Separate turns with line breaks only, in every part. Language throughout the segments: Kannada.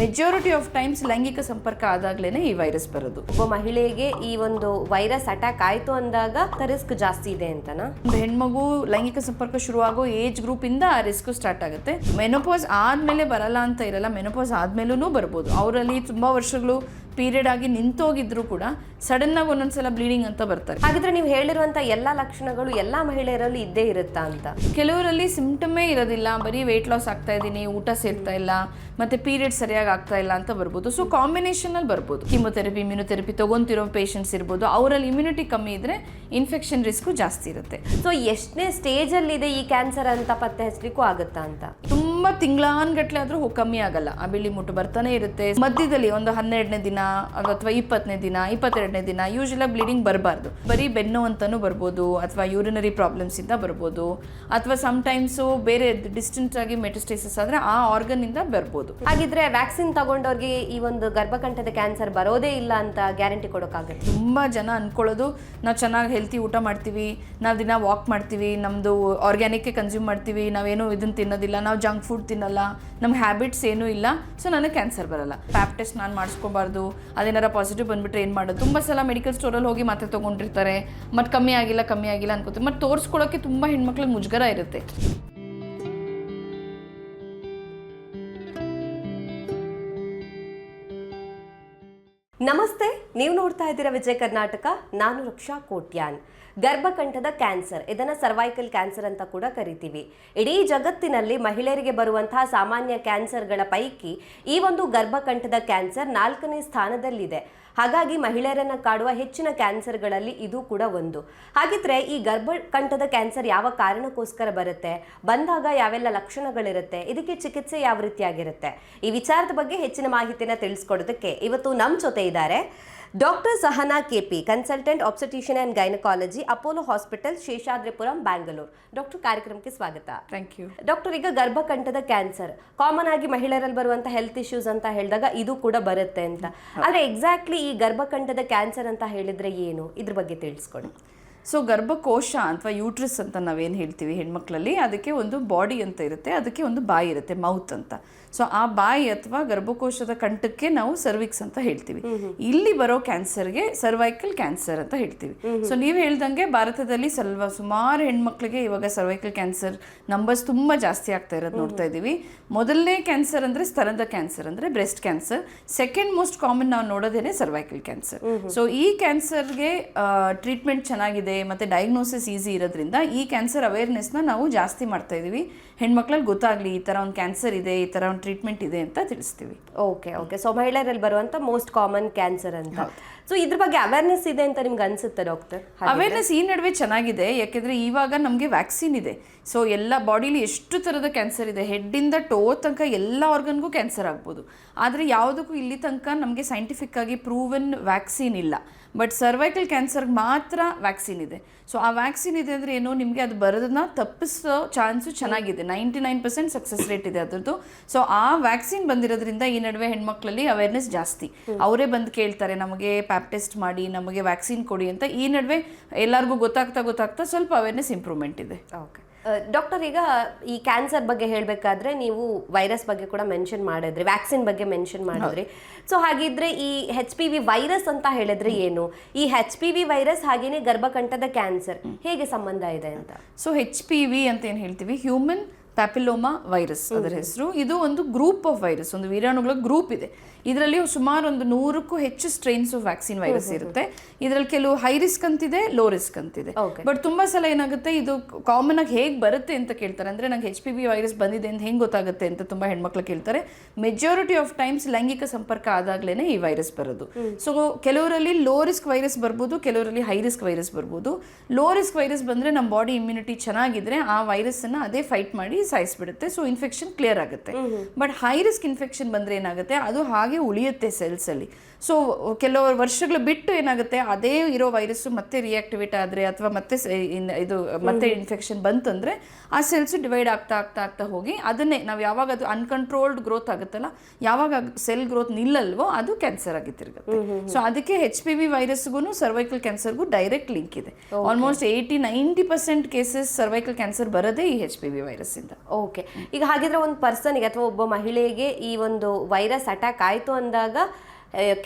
ಮೆಜಾರಿಟಿ ಆಫ್ ಟೈಮ್ಸ್ ಲೈಂಗಿಕ ಸಂಪರ್ಕ ಆದಾಗ್ಲೇನೆ ಈ ವೈರಸ್ ಬರೋದು.
ಒಬ್ಬ ಮಹಿಳೆಗೆ ಈ ಒಂದು ವೈರಸ್ ಅಟ್ಯಾಕ್ ಆಯ್ತು ಅಂದಾಗ ರಿಸ್ಕ್ ಜಾಸ್ತಿ ಇದೆ ಅಂತನಾ?
ಒಂದು ಹೆಣ್ಮಗು ಲೈಂಗಿಕ ಸಂಪರ್ಕ ಶುರುವಾಗೋ ಏಜ್ ಗ್ರೂಪ್ ಇಂದ ಆ ರಿಸ್ಕ್ ಸ್ಟಾರ್ಟ್ ಆಗುತ್ತೆ. ಮೆನೋಪಾಸ್ ಆದ್ಮೇಲೆ ಬರಲ್ಲ ಅಂತ ಇರಲ್ಲ ಮೆನೋಪಾಸ್ ಆದ್ಮೇಲೂ ಬರ್ಬೋದು. ಅವರಲ್ಲಿ ತುಂಬಾ ವರ್ಷಗಳು ಪೀರಿಯಡ್ ಆಗಿ ನಿಂತೋಗಿದ್ರು ಕೂಡ ಸಡನ್ ಆಗಿ ಒಂದೊಂದ್ಸಲ ಬ್ಲೀಡಿಂಗ್ ಅಂತ ಬರ್ತಾರೆ.
ಹಾಗಿದ್ರೆ ನೀವು ಹೇಳಿರುವಂತ ಎಲ್ಲಾ ಲಕ್ಷಣಗಳು ಎಲ್ಲಾ ಮಹಿಳೆಯರಲ್ಲಿ ಇದ್ದೇ ಇರುತ್ತಾ ಅಂತ?
ಕೆಲವರಲ್ಲಿ ಸಿಂಪ್ಟಮೇ ಇರೋದಿಲ್ಲ. ಬರೀ ವೆಯ್ಟ್ ಲಾಸ್ ಆಗ್ತಾ ಇದ್ದೀನಿ ಊಟ ಸೇರ್ತಾ ಇಲ್ಲ ಮತ್ತೆ ಪೀರಿಯಡ್ ಸರಿಯಾಗಿ ಆಗ್ತಾ ಇಲ್ಲ ಅಂತ ಬರ್ಬೋದು. ಸೊ ಕಾಂಬಿನೇಷನ್ ಅಲ್ಲಿ ಬರ್ಬೋದು. ಕಿಮೊಥೆರಪಿ ಇಮ್ಯುನೊಥೆರಪಿ ತಗೊಂತಿರೋ ಪೇಷಂಟ್ಸ್ ಇರ್ಬೋದು. ಅವರಲ್ಲಿ ಇಮ್ಯುನಿಟಿ ಕಮ್ಮಿ ಇದ್ರೆ ಇನ್ಫೆಕ್ಷನ್ ರಿಸ್ಕು ಜಾಸ್ತಿ ಇರುತ್ತೆ.
ಸೊ ಎಷ್ಟನೇ ಸ್ಟೇಜ್ ಅಲ್ಲಿ ಇದೆ ಈ ಕ್ಯಾನ್ಸರ್ ಅಂತ ಪತ್ತೆ ಹಚ್ಚಲಿಕ್ಕೂ ಆಗುತ್ತಾ ಅಂತ?
ತುಂಬಾ ತಿಂಗಳಾನ್ಗಟ್ಲೆ ಆದ್ರೂ ಕಮ್ಮಿ ಆಗಲ್ಲ. ಆ ಬಿಳಿ ಮುಟ್ಟು ಬರ್ತಾನೆ ಇರುತ್ತೆ. ಮಧ್ಯದಲ್ಲಿ ಒಂದು ಹನ್ನೆರಡನೇ ದಿನ ಅಥವಾ ಇಪ್ಪತ್ತನೇ ದಿನ ಇಪ್ಪತ್ತೆರಡನೇ ದಿನ ಯೂಶಲಾಗಿ ಬ್ಲೀಡಿಂಗ್ ಬರಬಾರ್ದು. ಬರೀ ಬೆನ್ನು ಅಂತಾನೂ ಬರ್ಬೋದು ಅಥವಾ ಯೂರಿನರಿ ಪ್ರಾಬ್ಲಮ್ಸ್ ಇಂದ ಬರ್ಬೋದು ಅಥವಾ ಟೈಮ್ಸು ಬೇರೆ ಡಿಸ್ಟೆಂಟ್ ಆಗಿ ಮೆಟಸ್ಟೇಸಿಸ್ ಆದ್ರೆ ಆ ಆರ್ಗನ್ ಇಂದ ಬರ್ಬೋದು.
ಹಾಗಿದ್ರೆ ವ್ಯಾಕ್ಸಿನ್ ತಗೊಂಡವ್ರಿಗೆ ಈ ಒಂದು ಗರ್ಭಕಂಠದ ಕ್ಯಾನ್ಸರ್ ಬರೋದೇ ಇಲ್ಲ ಅಂತ ಗ್ಯಾರಂಟಿ ಕೊಡೋಕ್ಕಾಗತ್ತೆ?
ತುಂಬಾ ಜನ ಅನ್ಕೊಳ್ಳೋದು ನಾವು ಚೆನ್ನಾಗಿ ಹೆಲ್ತಿ ಊಟ ಮಾಡ್ತೀವಿ ನಾವು ದಿನ ವಾಕ್ ಮಾಡ್ತೀವಿ ನಮ್ದು ಆರ್ಗ್ಯಾನಿಕ್ ಕನ್ಸ್ಯೂಮ್ ಮಾಡ್ತೀವಿ ನಾವೇನು ಇದನ್ನ ತಿನ್ನೋದಿಲ್ಲ ನಾವು ಜಂಕ್ ಫುಡ್ ತಿನ್ನಲ್ಲ ನಮ್ಮ ಹ್ಯಾಬಿಟ್ಸ್ ಏನೂ ಇಲ್ಲ ಸೊ ನನಗೆ ಕ್ಯಾನ್ಸರ್ ಬರಲ್ಲ. ಪ್ಯಾಪ್ ಟೆಸ್ಟ್ ನಾನು ಮಾಡಿಸ್ಕೋಬಾರ್ದು, ಅದೇನಾರ ಪಾಸಿಟಿವ್ ಬಂದ್ಬಿಟ್ರೆ ಏನು ಮಾಡೋದು? ತುಂಬ ಸಲ ಮೆಡಿಕಲ್ ಸ್ಟೋರಲ್ಲಿ ಹೋಗಿ ಮಾತ್ರೆ ತೊಗೊಂಡಿರ್ತಾರೆ. ಮತ್ತು ಕಮ್ಮಿ ಆಗಿಲ್ಲ ಕಮ್ಮಿ ಆಗಿಲ್ಲ ಅನ್ಕೋತಾರೆ ಮತ್ತು ತೋರಿಸ್ಕೊಳ್ಳೋಕ್ಕೆ ತುಂಬ ಹೆಣ್ಮಕ್ಳಿಗೆ ಮುಜುಗರ ಇರುತ್ತೆ.
ನಮಸ್ತೆ, ನೀವು ನೋಡ್ತಾ ಇದ್ದೀರಾ ವಿಜಯ ಕರ್ನಾಟಕ. ನಾನು ರಕ್ಷಾ ಕೋಟ್ಯಾನ್. ಗರ್ಭಕಂಠದ ಕ್ಯಾನ್ಸರ್. ಇದನ್ನು ಸರ್ವೈಕಲ್ ಕ್ಯಾನ್ಸರ್ ಅಂತ ಕೂಡ ಕರಿತೀವಿ. ಇಡೀ ಜಗತ್ತಿನಲ್ಲಿ ಮಹಿಳೆಯರಿಗೆ ಬರುವಂತಹ ಸಾಮಾನ್ಯ ಕ್ಯಾನ್ಸರ್ಗಳ ಪೈಕಿ ಈ ಒಂದು ಗರ್ಭಕಂಠದ ಕ್ಯಾನ್ಸರ್ ನಾಲ್ಕನೇ ಸ್ಥಾನದಲ್ಲಿದೆ. ಹಾಗಾಗಿ ಮಹಿಳೆಯರನ್ನ ಕಾಡುವ ಹೆಚ್ಚಿನ ಕ್ಯಾನ್ಸರ್ಗಳಲ್ಲಿ ಇದು ಕೂಡ ಒಂದು. ಹಾಗಿದ್ರೆ ಈ ಗರ್ಭಕಂಠದ ಕ್ಯಾನ್ಸರ್ ಯಾವ ಕಾರಣಕ್ಕೋಸ್ಕರ ಬರುತ್ತೆ? ಬಂದಾಗ ಯಾವೆಲ್ಲ ಲಕ್ಷಣಗಳಿರುತ್ತೆ? ಇದಕ್ಕೆ ಚಿಕಿತ್ಸೆ ಯಾವ ರೀತಿಯಾಗಿರುತ್ತೆ? ಈ ವಿಚಾರದ ಬಗ್ಗೆ ಹೆಚ್ಚಿನ ಮಾಹಿತಿನ ತಿಳಿಸ್ಕೊಡೋದಕ್ಕೆ ಇವತ್ತು ನಮ್ಮ ಜೊತೆ ಇದ್ದಾರೆ doctor Sahana KP consultant obstetrician and gynaecology Apollo hospital Seshadripuram Bangalore. Doctor ಕಾರ್ಯಕ್ರಮಕ್ಕೆ ಸ್ವಾಗತ.
ಥ್ಯಾಂಕ್ ಯು
ಡಾಕ್ಟರ್ ಈಗ ಗರ್ಭಕಂಠದ ಕ್ಯಾನ್ಸರ್. ಕಾಮನ್ ಆಗಿ ಮಹಿಳೆಯರಲ್ಲಿ ಬರುವಂಥ ಹೆಲ್ತ್ ಇಶ್ಯೂಸ್ ಅಂತ ಹೇಳಿದಾಗ ಇದು ಕೂಡ ಬರುತ್ತೆ ಅಂತ. ಆದರೆ ಎಕ್ಸಾಕ್ಟ್ಲಿ ಈ ಗರ್ಭಕಂಠದ ಕ್ಯಾನ್ಸರ್ ಅಂತ ಹೇಳಿದ್ರೆ ಏನು? ಇದ್ರ ಬಗ್ಗೆ ತಿಳಿಸ್ಕೊಡಿ.
ಸೊ ಗರ್ಭಕೋಶ ಅಥವಾ ಯೂಟ್ರಸ್ ಅಂತ ನಾವೇನು ಹೇಳ್ತೀವಿ ಹೆಣ್ಮಕ್ಳಲ್ಲಿ ಅದಕ್ಕೆ ಒಂದು ಬಾಡಿ ಅಂತ ಇರುತ್ತೆ ಅದಕ್ಕೆ ಒಂದು ಬಾಯಿ ಇರುತ್ತೆ ಮೌತ್ ಅಂತ. ಸೊ ಆ ಬಾಯಿ ಅಥವಾ ಗರ್ಭಕೋಶದ ಕಂಠಕ್ಕೆ ನಾವು ಸರ್ವಿಕ್ಸ್ ಅಂತ ಹೇಳ್ತೀವಿ. ಇಲ್ಲಿ ಬರೋ ಕ್ಯಾನ್ಸರ್ಗೆ ಸರ್ವೈಕಲ್ ಕ್ಯಾನ್ಸರ್ ಅಂತ ಹೇಳ್ತೀವಿ. ಸೊ ನೀವು ಹೇಳ್ದಂಗೆ ಭಾರತದಲ್ಲಿ ಸ್ವಲ್ಪ ಸುಮಾರು ಹೆಣ್ಮಕ್ಳಿಗೆ ಇವಾಗ ಸರ್ವೈಕಲ್ ಕ್ಯಾನ್ಸರ್ ನಂಬರ್ಸ್ ತುಂಬ ಜಾಸ್ತಿ ಆಗ್ತಾ ಇರೋದು ನೋಡ್ತಾ ಇದ್ದೀವಿ. ಮೊದಲನೇ ಕ್ಯಾನ್ಸರ್ ಅಂದ್ರೆ ಸ್ತನದ ಕ್ಯಾನ್ಸರ್ ಅಂದ್ರೆ breast cancer second most common ನಾವು ನೋಡೋದೇನೆ ಸರ್ವೈಕಲ್ ಕ್ಯಾನ್ಸರ್ ಸೊ ಈ ಕ್ಯಾನ್ಸರ್ಗೆ ಟ್ರೀಟ್ಮೆಂಟ್ ಚೆನ್ನಾಗಿದೆ ಮತ್ತೆ ಡಯಾಗ್ನೋಸಿಸ್ ಈಸಿ ಇರೋದ್ರಿಂದ ಈ ಕ್ಯಾನ್ಸರ್ ಅವೇರ್ನೆಸ್ನ ನಾವು ಜಾಸ್ತಿ ಮಾಡ್ತಾ ಇದೀವಿ ಹೆಣ್ಮಕ್ಳಲ್ಲಿ ಗೊತ್ತಾಗ್ಲಿ ಈ ಥರ ಒಂದು ಕ್ಯಾನ್ಸರ್ ಇದೆ ಈ ಥರ ಒಂದು ಟ್ರೀಟ್ಮೆಂಟ್ ಇದೆ ಅಂತ ತಿಳಿಸ್ತೀವಿ.
ಓಕೆ ಓಕೆ ಸೊ ಮಹಿಳೆಯರಲ್ಲಿ ಬರುವಂತ ಮೋಸ್ಟ್ ಕಾಮನ್ ಕ್ಯಾನ್ಸರ್ ಅಂತ. ಸೊ ಇದ್ರ ಬಗ್ಗೆ ಅವೇರ್ನೆಸ್ ಇದೆ ಅಂತ ನಿಮ್ಗೆ ಅನ್ಸುತ್ತೆ ಡಾಕ್ಟರ್
ಅವೇರ್ನೆಸ್ ಈ ನಡುವೆ ಚೆನ್ನಾಗಿದೆ. ಯಾಕೆಂದ್ರೆ ಇವಾಗ ನಮಗೆ ವ್ಯಾಕ್ಸಿನ್ ಇದೆ. ಸೊ ಎಲ್ಲ ಬಾಡಿಲಿ ಎಷ್ಟು ಥರದ ಕ್ಯಾನ್ಸರ್ ಇದೆ? ಹೆಡ್ಡಿಂದ ಟೋ ತನಕ ಎಲ್ಲ ಆರ್ಗನ್ಗೂ ಕ್ಯಾನ್ಸರ್ ಆಗ್ಬೋದು. ಆದರೆ ಯಾವುದಕ್ಕೂ ಇಲ್ಲಿ ತನಕ ನಮಗೆ ಸೈಂಟಿಫಿಕ್ ಆಗಿ ಪ್ರೂವನ್ ವ್ಯಾಕ್ಸಿನ್ ಇಲ್ಲ. ಬಟ್ ಸರ್ವೈಕಲ್ ಕ್ಯಾನ್ಸರ್ಗೆ ಮಾತ್ರ ವ್ಯಾಕ್ಸಿನ್ ಇದೆ. ಸೊ ಆ ವ್ಯಾಕ್ಸಿನ್ ಇದೆ ಅಂದರೆ ಏನು? ನಿಮಗೆ ಅದು ಬರೋದನ್ನ ತಪ್ಪಿಸೋ ಚಾನ್ಸು ಚೆನ್ನಾಗಿದೆ. Ninety nine percent success rate ಇದೆ ಅದರದ್ದು. ಸೊ ಆ ವ್ಯಾಕ್ಸಿನ್ ಬಂದಿರೋದ್ರಿಂದ ಈ ನಡುವೆ ಹೆಣ್ಮಕ್ಳಲ್ಲಿ ಅವೇರ್ನೆಸ್ ಜಾಸ್ತಿ. ಅವರೇ ಬಂದು ಕೇಳ್ತಾರೆ ನಮಗೆ ಪ್ಯಾಪ್ ಟೆಸ್ಟ್ ಮಾಡಿ ನಮಗೆ ವ್ಯಾಕ್ಸಿನ್ ಕೊಡಿ ಅಂತ. ಈ ನಡುವೆ ಎಲ್ಲರಿಗೂ ಗೊತ್ತಾಗ್ತಾ ಗೊತ್ತಾಗ್ತಾ ಸ್ವಲ್ಪ ಅವೇರ್ನೆಸ್ ಇಂಪ್ರೂವ್ಮೆಂಟ್ ಇದೆ.
ಓಕೆ ಡಾಕ್ಟರ್ ಈಗ ಈ ಕ್ಯಾನ್ಸರ್ ಬಗ್ಗೆ ಹೇಳಬೇಕಾದ್ರೆ ನೀವು ವೈರಸ್ ಬಗ್ಗೆ ಕೂಡ ಮೆನ್ಷನ್ ಮಾಡಿದ್ರಿ ವ್ಯಾಕ್ಸಿನ್ ಬಗ್ಗೆ ಮೆನ್ಷನ್ ಮಾಡಿದ್ರಿ. ಸೊ ಹಾಗಿದ್ರೆ ಈ ಹೆಚ್ ಪಿ ವಿ ವೈರಸ್ ಅಂತ ಹೇಳಿದ್ರೆ ಏನು? ಈ ಹೆಚ್ ಪಿ ವಿ ವೈರಸ್ ಹಾಗೇನೆ ಗರ್ಭಕಂಠದ ಕ್ಯಾನ್ಸರ್ ಹೇಗೆ ಸಂಬಂಧ ಇದೆ ಅಂತ?
ಸೊ ಹೆಚ್ ಪಿ ವಿ ಅಂತ ಏನು ಹೇಳ್ತೀವಿ? ಹ್ಯೂಮನ್ ಪ್ಯಾಪಿಲೋಮಾ ವೈರಸ್ ಅದರ ಹೆಸರು. ಇದು ಒಂದು ಗ್ರೂಪ್ ಆಫ್ ವೈರಸ್ ಒಂದು ವೀರಾಣುಗಳ ಗ್ರೂಪ್ ಇದೆ. ಇದರಲ್ಲಿ ಸುಮಾರು ಒಂದು ನೂರಕ್ಕೂ ಹೆಚ್ಚು ಸ್ಟ್ರೈನ್ಸ್ ಆಫ್ ವ್ಯಾಕ್ಸಿನ್ ವೈರಸ್ ಇರುತ್ತೆ. ಇದರಲ್ಲಿ ಕೆಲವು ಹೈ ರಿಸ್ಕ್ ಅಂತಿದೆ ಲೋ ರಿಸ್ಕ್ ಅಂತಿದೆ. ಬಟ್ ತುಂಬಾ ಸಲ ಏನಾಗುತ್ತೆ ಇದು ಕಾಮನ್ ಆಗಿ ಹೇಗೆ ಬರುತ್ತೆ ಅಂತ ಕೇಳ್ತಾರೆ. ಅಂದ್ರೆ ನಂಗೆ ಎಚ್ ಪಿ ವಿ ವೈರಸ್ ಬಂದಿದೆ ಅಂತ ಹೆಂಗೆ ಗೊತ್ತಾಗುತ್ತೆ ಅಂತ ತುಂಬಾ ಹೆಣ್ಮಕ್ಳು ಕೇಳ್ತಾರೆ. ಮೆಜಾರಿಟಿ ಆಫ್ ಟೈಮ್ಸ್ ಲೈಂಗಿಕ ಸಂಪರ್ಕ ಆದಾಗ್ಲೇನೆ ಈ ವೈರಸ್ ಬರೋದು. ಸೊ ಕೆಲವರಲ್ಲಿ ಲೋ ರಿಸ್ಕ್ ವೈರಸ್ ಬರ್ಬೋದು ಕೆಲವರಲ್ಲಿ ಹೈ ರಿಸ್ಕ್ ವೈರಸ್ ಬರ್ಬೋದು. ಲೋ ರಿಸ್ಕ್ ವೈರಸ್ ಬಂದ್ರೆ ನಮ್ಮ ಬಾಡಿ ಇಮ್ಯುನಿಟಿ ಚೆನ್ನಾಗಿದ್ರೆ ಆ ವೈರಸ್ ಅನ್ನ ಅದೇ ಫೈಟ್ ಮಾಡಿ ಸಾಯಿಸ್ಬಿಡುತ್ತೆ. ಸೊ ಇನ್ಫೆಕ್ಷನ್ ಕ್ಲಿಯರ್ ಆಗುತ್ತೆ. ಬಟ್ ಹೈ ರಿಸ್ಕ್ ಇನ್ಫೆಕ್ಷನ್ ಬಂದ್ರೆ ಏನಾಗುತ್ತೆ? ಅದು ಹಾಗೆ ಉಳಿಯುತ್ತೆ ಸೆಲ್ಸ್ ಅಲ್ಲಿ. ಸೊ ಕೆಲವು ವರ್ಷಗಳು ಬಿಟ್ಟು ಏನಾಗುತ್ತೆ? ಅದೇ ಇರೋ ವೈರಸ್ ಮತ್ತೆ ರಿಯಾಕ್ಟಿವೇಟ್ ಆದ್ರೆ ಅಥವಾ ಮತ್ತೆ ಇದು ಮತ್ತೆ ಇನ್ಫೆಕ್ಷನ್ ಬಂತಂದ್ರೆ ಆ ಸೆಲ್ಸ್ ಡಿವೈಡ್ ಆಗ್ತಾ ಆಗ್ತಾ ಆಗ್ತಾ ಹೋಗಿ ಅದನ್ನೇ ನಾವು ಯಾವಾಗ ಅದು ಅನ್ಕಂಟ್ರೋಲ್ಡ್ ಗ್ರೋತ್ ಆಗುತ್ತಲ್ಲ ಯಾವಾಗ ಸೆಲ್ ಗ್ರೋತ್ ನಿಲ್ಲಲ್ವೋ ಅದು ಕ್ಯಾನ್ಸರ್ ಆಗಿ ತಿರುಗುತ್ತೆ. ಸೊ ಅದಕ್ಕೆ ಹೆಚ್ ಪಿ ವಿ ವೈರಸ್ಗೂ ಸರ್ವೈಕಲ್ ಕ್ಯಾನ್ಸರ್ಗೂ ಡೈರೆಕ್ಟ್ ಲಿಂಕ್ ಇದೆ. Almost eighty ninety percent cases cervical cancer ಬರೋದೇ ಈ H P V virus
okay ಈಗ ಹಾಗಿದ್ರೆ ಒಂದು ಪರ್ಸನ್ಗೆ ಅಥವಾ ಒಬ್ಬ ಮಹಿಳೆಗೆ ಈ ಒಂದು ವೈರಸ್ ಅಟ್ಯಾಕ್ ಆಯಿತು ಅಂದಾಗ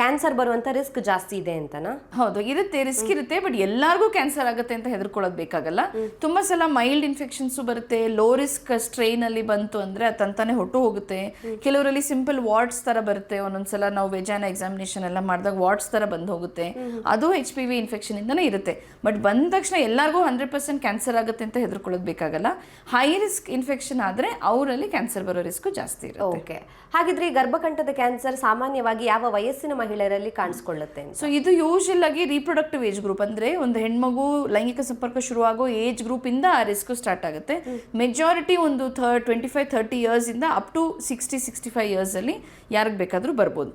ಕ್ಯಾನ್ಸರ್ ಬರುವಂತ ರಿಸ್ಕ್ ಜಾಸ್ತಿ ಇದೆ ಅಂತನಾ?
ಹೌದು ಇರುತ್ತೆ ರಿಸ್ಕ್ ಇರುತ್ತೆ ಬಟ್ ಎಲ್ಲರಿಗೂ ಕ್ಯಾನ್ಸರ್ ಆಗುತ್ತೆ ಅಂತ ಹೆದರ್ಕೊಳ್ಳೋದು ಬೇಕಾಗಲ್ಲ. ತುಂಬಾ ಸಲ ಮೈಲ್ಡ್ ಇನ್ಫೆಕ್ಷನ್ಸ್ ಬರುತ್ತೆ ಲೋ ರಿಸ್ಕ್ ಸ್ಟ್ರೈನ್ ಅಲ್ಲಿ ಬಂತು ಅಂದ್ರೆ ಅದಂತಾನೆ ತಂತಾನೆ ಹೊಟ್ಟು ಹೋಗುತ್ತೆ. ಕೆಲವರಲ್ಲಿ ಸಿಂಪಲ್ ವಾರ್ಡ್ಸ್ ತರ ಬರುತ್ತೆ ಒಂದೊಂದ್ಸಲ ನಾವು ವೆಜಾನ ಎಕ್ಸಾಮಿನೇಷನ್ ಎಲ್ಲ ಮಾಡಿದಾಗ ವಾರ್ಡ್ಸ್ ತರ ಬಂದು ಹೋಗುತ್ತೆ. ಅದು ಎಚ್ ಪಿ ವಿ ಇನ್ಫೆಕ್ಷನ್ ಇಂದನೇ ಇರುತ್ತೆ. ಬಟ್ ಬಂದ ತಕ್ಷಣ ಎಲ್ಲರಿಗೂ ಹಂಡ್ರೆಡ್ ಪರ್ಸೆಂಟ್ ಕ್ಯಾನ್ಸರ್ ಆಗುತ್ತೆ ಅಂತ ಹೆದರ್ಕೊಳ್ಳೋದು ಬೇಕಾಗಲ್ಲ. ಹೈ ರಿಸ್ಕ್ ಇನ್ಫೆಕ್ಷನ್ ಆದ್ರೆ ಅವರಲ್ಲಿ ಕ್ಯಾನ್ಸರ್ ಬರೋ ರಿಸ್ಕ್ ಜಾಸ್ತಿ ಇರುತ್ತೆ.
ಓಕೆ ಹಾಗಿದ್ರೆ ಈ ಗರ್ಭಕಂಠದ ಕ್ಯಾನ್ಸರ್ ಸಾಮಾನ್ಯವಾಗಿ ಯಾವ ವಯಸ್ಸಿನ ಮಹಿಳೆಯರಲ್ಲಿ ಕಾಣಿಸ್ಕೊಳ್ಳುತ್ತೆ
ಸೊ ಇದು ಯೂಶಲ್ ಆಗಿ ರೀಪ್ರೊಡಕ್ಟಿವ್ ಏಜ್ ಗ್ರೂಪ್ ಅಂದ್ರೆ ಒಂದು ಹೆಣ್ಮಗು ಲೈಂಗಿಕ ಸಂಪರ್ಕ ಶುರುವಾಗೋ ಏಜ್ ಗ್ರೂಪ್ ಇಂದ ಆ ರಿಸ್ಕ್ ಸ್ಟಾರ್ಟ್ ಆಗುತ್ತೆ. ಮೆಜಾರಿಟಿ ಒಂದು ಥರ್ ಟ್ವೆಂಟಿ ಫೈವ್ ಥರ್ಟಿ ಇಯರ್ಸ್ ಇಂದ up to sixty sixty five years ಅಲ್ಲಿ ಯಾರಿಗೆ ಬೇಕಾದ್ರೂ ಬರ್ಬೋದು.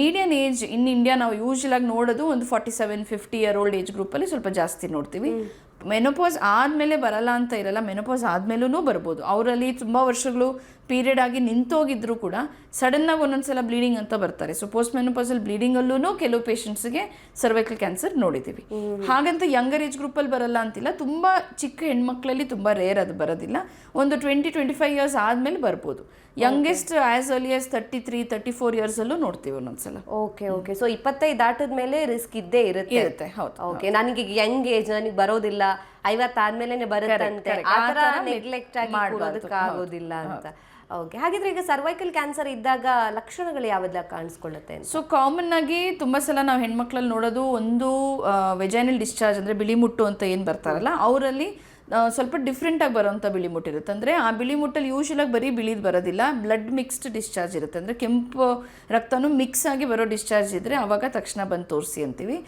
ಮೀಡಿಯನ್ ಏಜ್ ಇನ್ ಇಂಡಿಯಾ ನಾವು ಯೂಶಲ್ ಆಗಿ ನೋಡೋದು ಒಂದು forty seven fifty year old age group ಅಲ್ಲಿ ಸ್ವಲ್ಪ ಜಾಸ್ತಿ ನೋಡ್ತೀವಿ. ಮೆನೋಪಾಸ್ ಆದಮೇಲೆ ಬರಲ್ಲ ಅಂತ ಇರಲ್ಲ ಮೆನೋಪೋಸ್ ಆದಮೇಲೂ ಬರ್ಬೋದು. ಅವರಲ್ಲಿ ತುಂಬ ವರ್ಷಗಳು ಪೀರಿಯಡ್ ಆಗಿ ನಿಂತೋಗಿದ್ರು ಕೂಡ ಸಡನ್ನಾಗಿ ಆಗಿ ಒಂದೊಂದ್ಸಲ ಬ್ಲೀಡಿಂಗ್ ಅಂತ ಬರ್ತಾರೆ. ಸೊ ಪೋಸ್ಟ್ ಮೆನೋಪೋಸಲ್ ಬ್ಲೀಡಿಂಗಲ್ಲೂ ಕೆಲವು ಪೇಷಂಟ್ಸ್ಗೆ ಸರ್ವೈಕಲ್ ಕ್ಯಾನ್ಸರ್ ನೋಡಿದ್ದೀವಿ. ಹಾಗಂತ ಯಂಗರ್ ಏಜ್ ಗ್ರೂಪಲ್ಲಿ ಬರಲ್ಲ ಅಂತಿಲ್ಲ ತುಂಬ ಚಿಕ್ಕ ಹೆಣ್ಮಕ್ಳಲ್ಲಿ ತುಂಬ ರೇರ್ ಅದು ಬರೋದಿಲ್ಲ. ಒಂದು ಟ್ವೆಂಟಿ ಟ್ವೆಂಟಿ ಫೈವ್ ಇಯರ್ಸ್ ಆದಮೇಲೆ ಬರ್ಬೋದು. Youngest as early as thirty three thirty four years ಅಲ್ಲೂ ನೋಡ್ತೀವಿ ಒಂದೊಂದ್ಸಲ.
ಓಕೆ ಓಕೆ ಸೊ ಇಪ್ಪತ್ತೈದು ದಾಟದ ಮೇಲೆ ರಿಸ್ಕ್ ಇದ್ದೇ ಇರುತ್ತೆ.
ಇರುತ್ತೆ ಹೌದು
ಓಕೆ ನನಗೆ ಯಂಗ್ ಏಜ್ ನನಗೆ ಬರೋದಿಲ್ಲ. ಐವತ್ತಾದ್ಮೇಲೆ ಬರುತ್ತಂತೆ. ಆ ಥರ ನೆಗ್ಲೆಕ್ಟ್ ಆಗಿ ಮಾಡೋದಕ್ಕೆ ಆಗೋದಿಲ್ಲ ಅಂತ. ಓಕೆ ಹಾಗಿದ್ರೆ ಈಗ ಸರ್ವೈಕಲ್ ಕ್ಯಾನ್ಸರ್ ಇದ್ದಾಗ ಲಕ್ಷಣಗಳು ಯಾವೆಲ್ಲ ಕಾಣಿಸ್ಕೊಳ್ಳುತ್ತೆ
ಸೊ ಕಾಮನ್ ಆಗಿ ತುಂಬ ಸಲ ನಾವು ಹೆಣ್ಮಕ್ಳಲ್ಲಿ ನೋಡೋದು ಒಂದು ವೆಜೈನಲ್ ಡಿಸ್ಚಾರ್ಜ್ ಅಂದರೆ ಬಿಳಿ ಮುಟ್ಟು ಅಂತ ಏನು ಬರ್ತಾರಲ್ಲ ಅವರಲ್ಲಿ ಸ್ವಲ್ಪ ಡಿಫ್ರೆಂಟಾಗಿ ಬರೋಂಥ ಬಿಳಿ ಮುಟ್ಟು ಇರುತ್ತೆ. ಅಂದರೆ ಆ ಬಿಳಿ ಮುಟ್ಟಲ್ಲಿ ಯೂಶ್ವಲಾಗಿ ಬರೀ ಬಿಳಿದು ಬರೋದಿಲ್ಲ. ಬ್ಲಡ್ ಮಿಕ್ಸ್ಡ್ ಡಿಸ್ಚಾರ್ಜ್ ಇರುತ್ತೆ. ಅಂದರೆ ಕೆಂಪು ರಕ್ತನೂ ಮಿಕ್ಸ್ ಆಗಿ ಬರೋ ಡಿಸ್ಚಾರ್ಜ್ ಇದ್ದರೆ ಆವಾಗ ತಕ್ಷಣ ಬಂದು ತೋರಿಸಿ ಅಂತೀವಿ.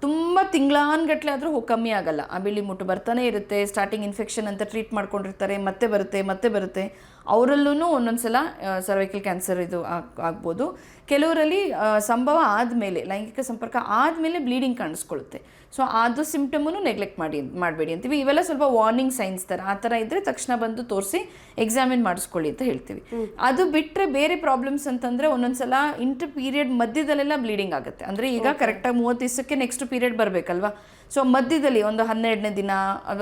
ತುಂಬ ತಿಂಗಳಾನ್ಗಟ್ಲೆ ಆದರೂ ಕಮ್ಮಿ ಆಗಲ್ಲ. ಆ ಬಿಳಿ ಮುಟ್ಟು ಬರ್ತಾನೆ ಇರುತ್ತೆ. ಸ್ಟಾರ್ಟಿಂಗ್ ಇನ್ಫೆಕ್ಷನ್ ಅಂತ ಟ್ರೀಟ್ ಮಾಡ್ಕೊಂಡಿರ್ತಾರೆ. ಮತ್ತೆ ಬರುತ್ತೆ ಮತ್ತೆ ಬರುತ್ತೆ. ಅವರಲ್ಲೂ ಒಂದೊಂದು ಸಲ ಸರ್ವೈಕಲ್ ಕ್ಯಾನ್ಸರ್ ಇದು ಆಗ್- ಆಗ್ಬೋದು. ಕೆಲವರಲ್ಲಿ ಸಂಭವ ಆದಮೇಲೆ, ಲೈಂಗಿಕ ಸಂಪರ್ಕ ಆದಮೇಲೆ ಬ್ಲೀಡಿಂಗ್ ಕಾಣಿಸ್ಕೊಳ್ಳುತ್ತೆ. ಸೊ ಅದು ಸಿಂಪ್ಟಮನ್ನು ನೆಗ್ಲೆಕ್ಟ್ ಮಾಡಿ ಮಾಡಬೇಡಿ ಅಂತೀವಿ. ಇವೆಲ್ಲ ಸ್ವಲ್ಪ ವಾರ್ನಿಂಗ್ ಸೈನ್ಸ್ ಥರ ಆ ಥರ ಇದ್ದರೆ ತಕ್ಷಣ ಬಂದು ತೋರಿಸಿ ಎಕ್ಸಾಮಿನ್ ಮಾಡಿಸ್ಕೊಳ್ಳಿ ಅಂತ ಹೇಳ್ತೀವಿ. ಅದು ಬಿಟ್ಟರೆ ಬೇರೆ ಪ್ರಾಬ್ಲಮ್ಸ್ ಅಂತಂದರೆ ಒಂದೊಂದ್ಸಲ ಇಂಟರ್ ಪೀರಿಯಡ್ ಮಧ್ಯದಲ್ಲೆಲ್ಲ ಬ್ಲೀಡಿಂಗ್ ಆಗುತ್ತೆ. ಅಂದರೆ ಈಗ ಕರೆಕ್ಟಾಗಿ ಮೂವತ್ತು ದಿವಸಕ್ಕೆ ನೆಕ್ಸ್ಟ್ ಪೀರಿಯಡ್ ಬರಬೇಕಲ್ವಾ? ಸೊ ಮಧ್ಯದಲ್ಲಿ ಒಂದು ಹನ್ನೆರಡನೇ ದಿನ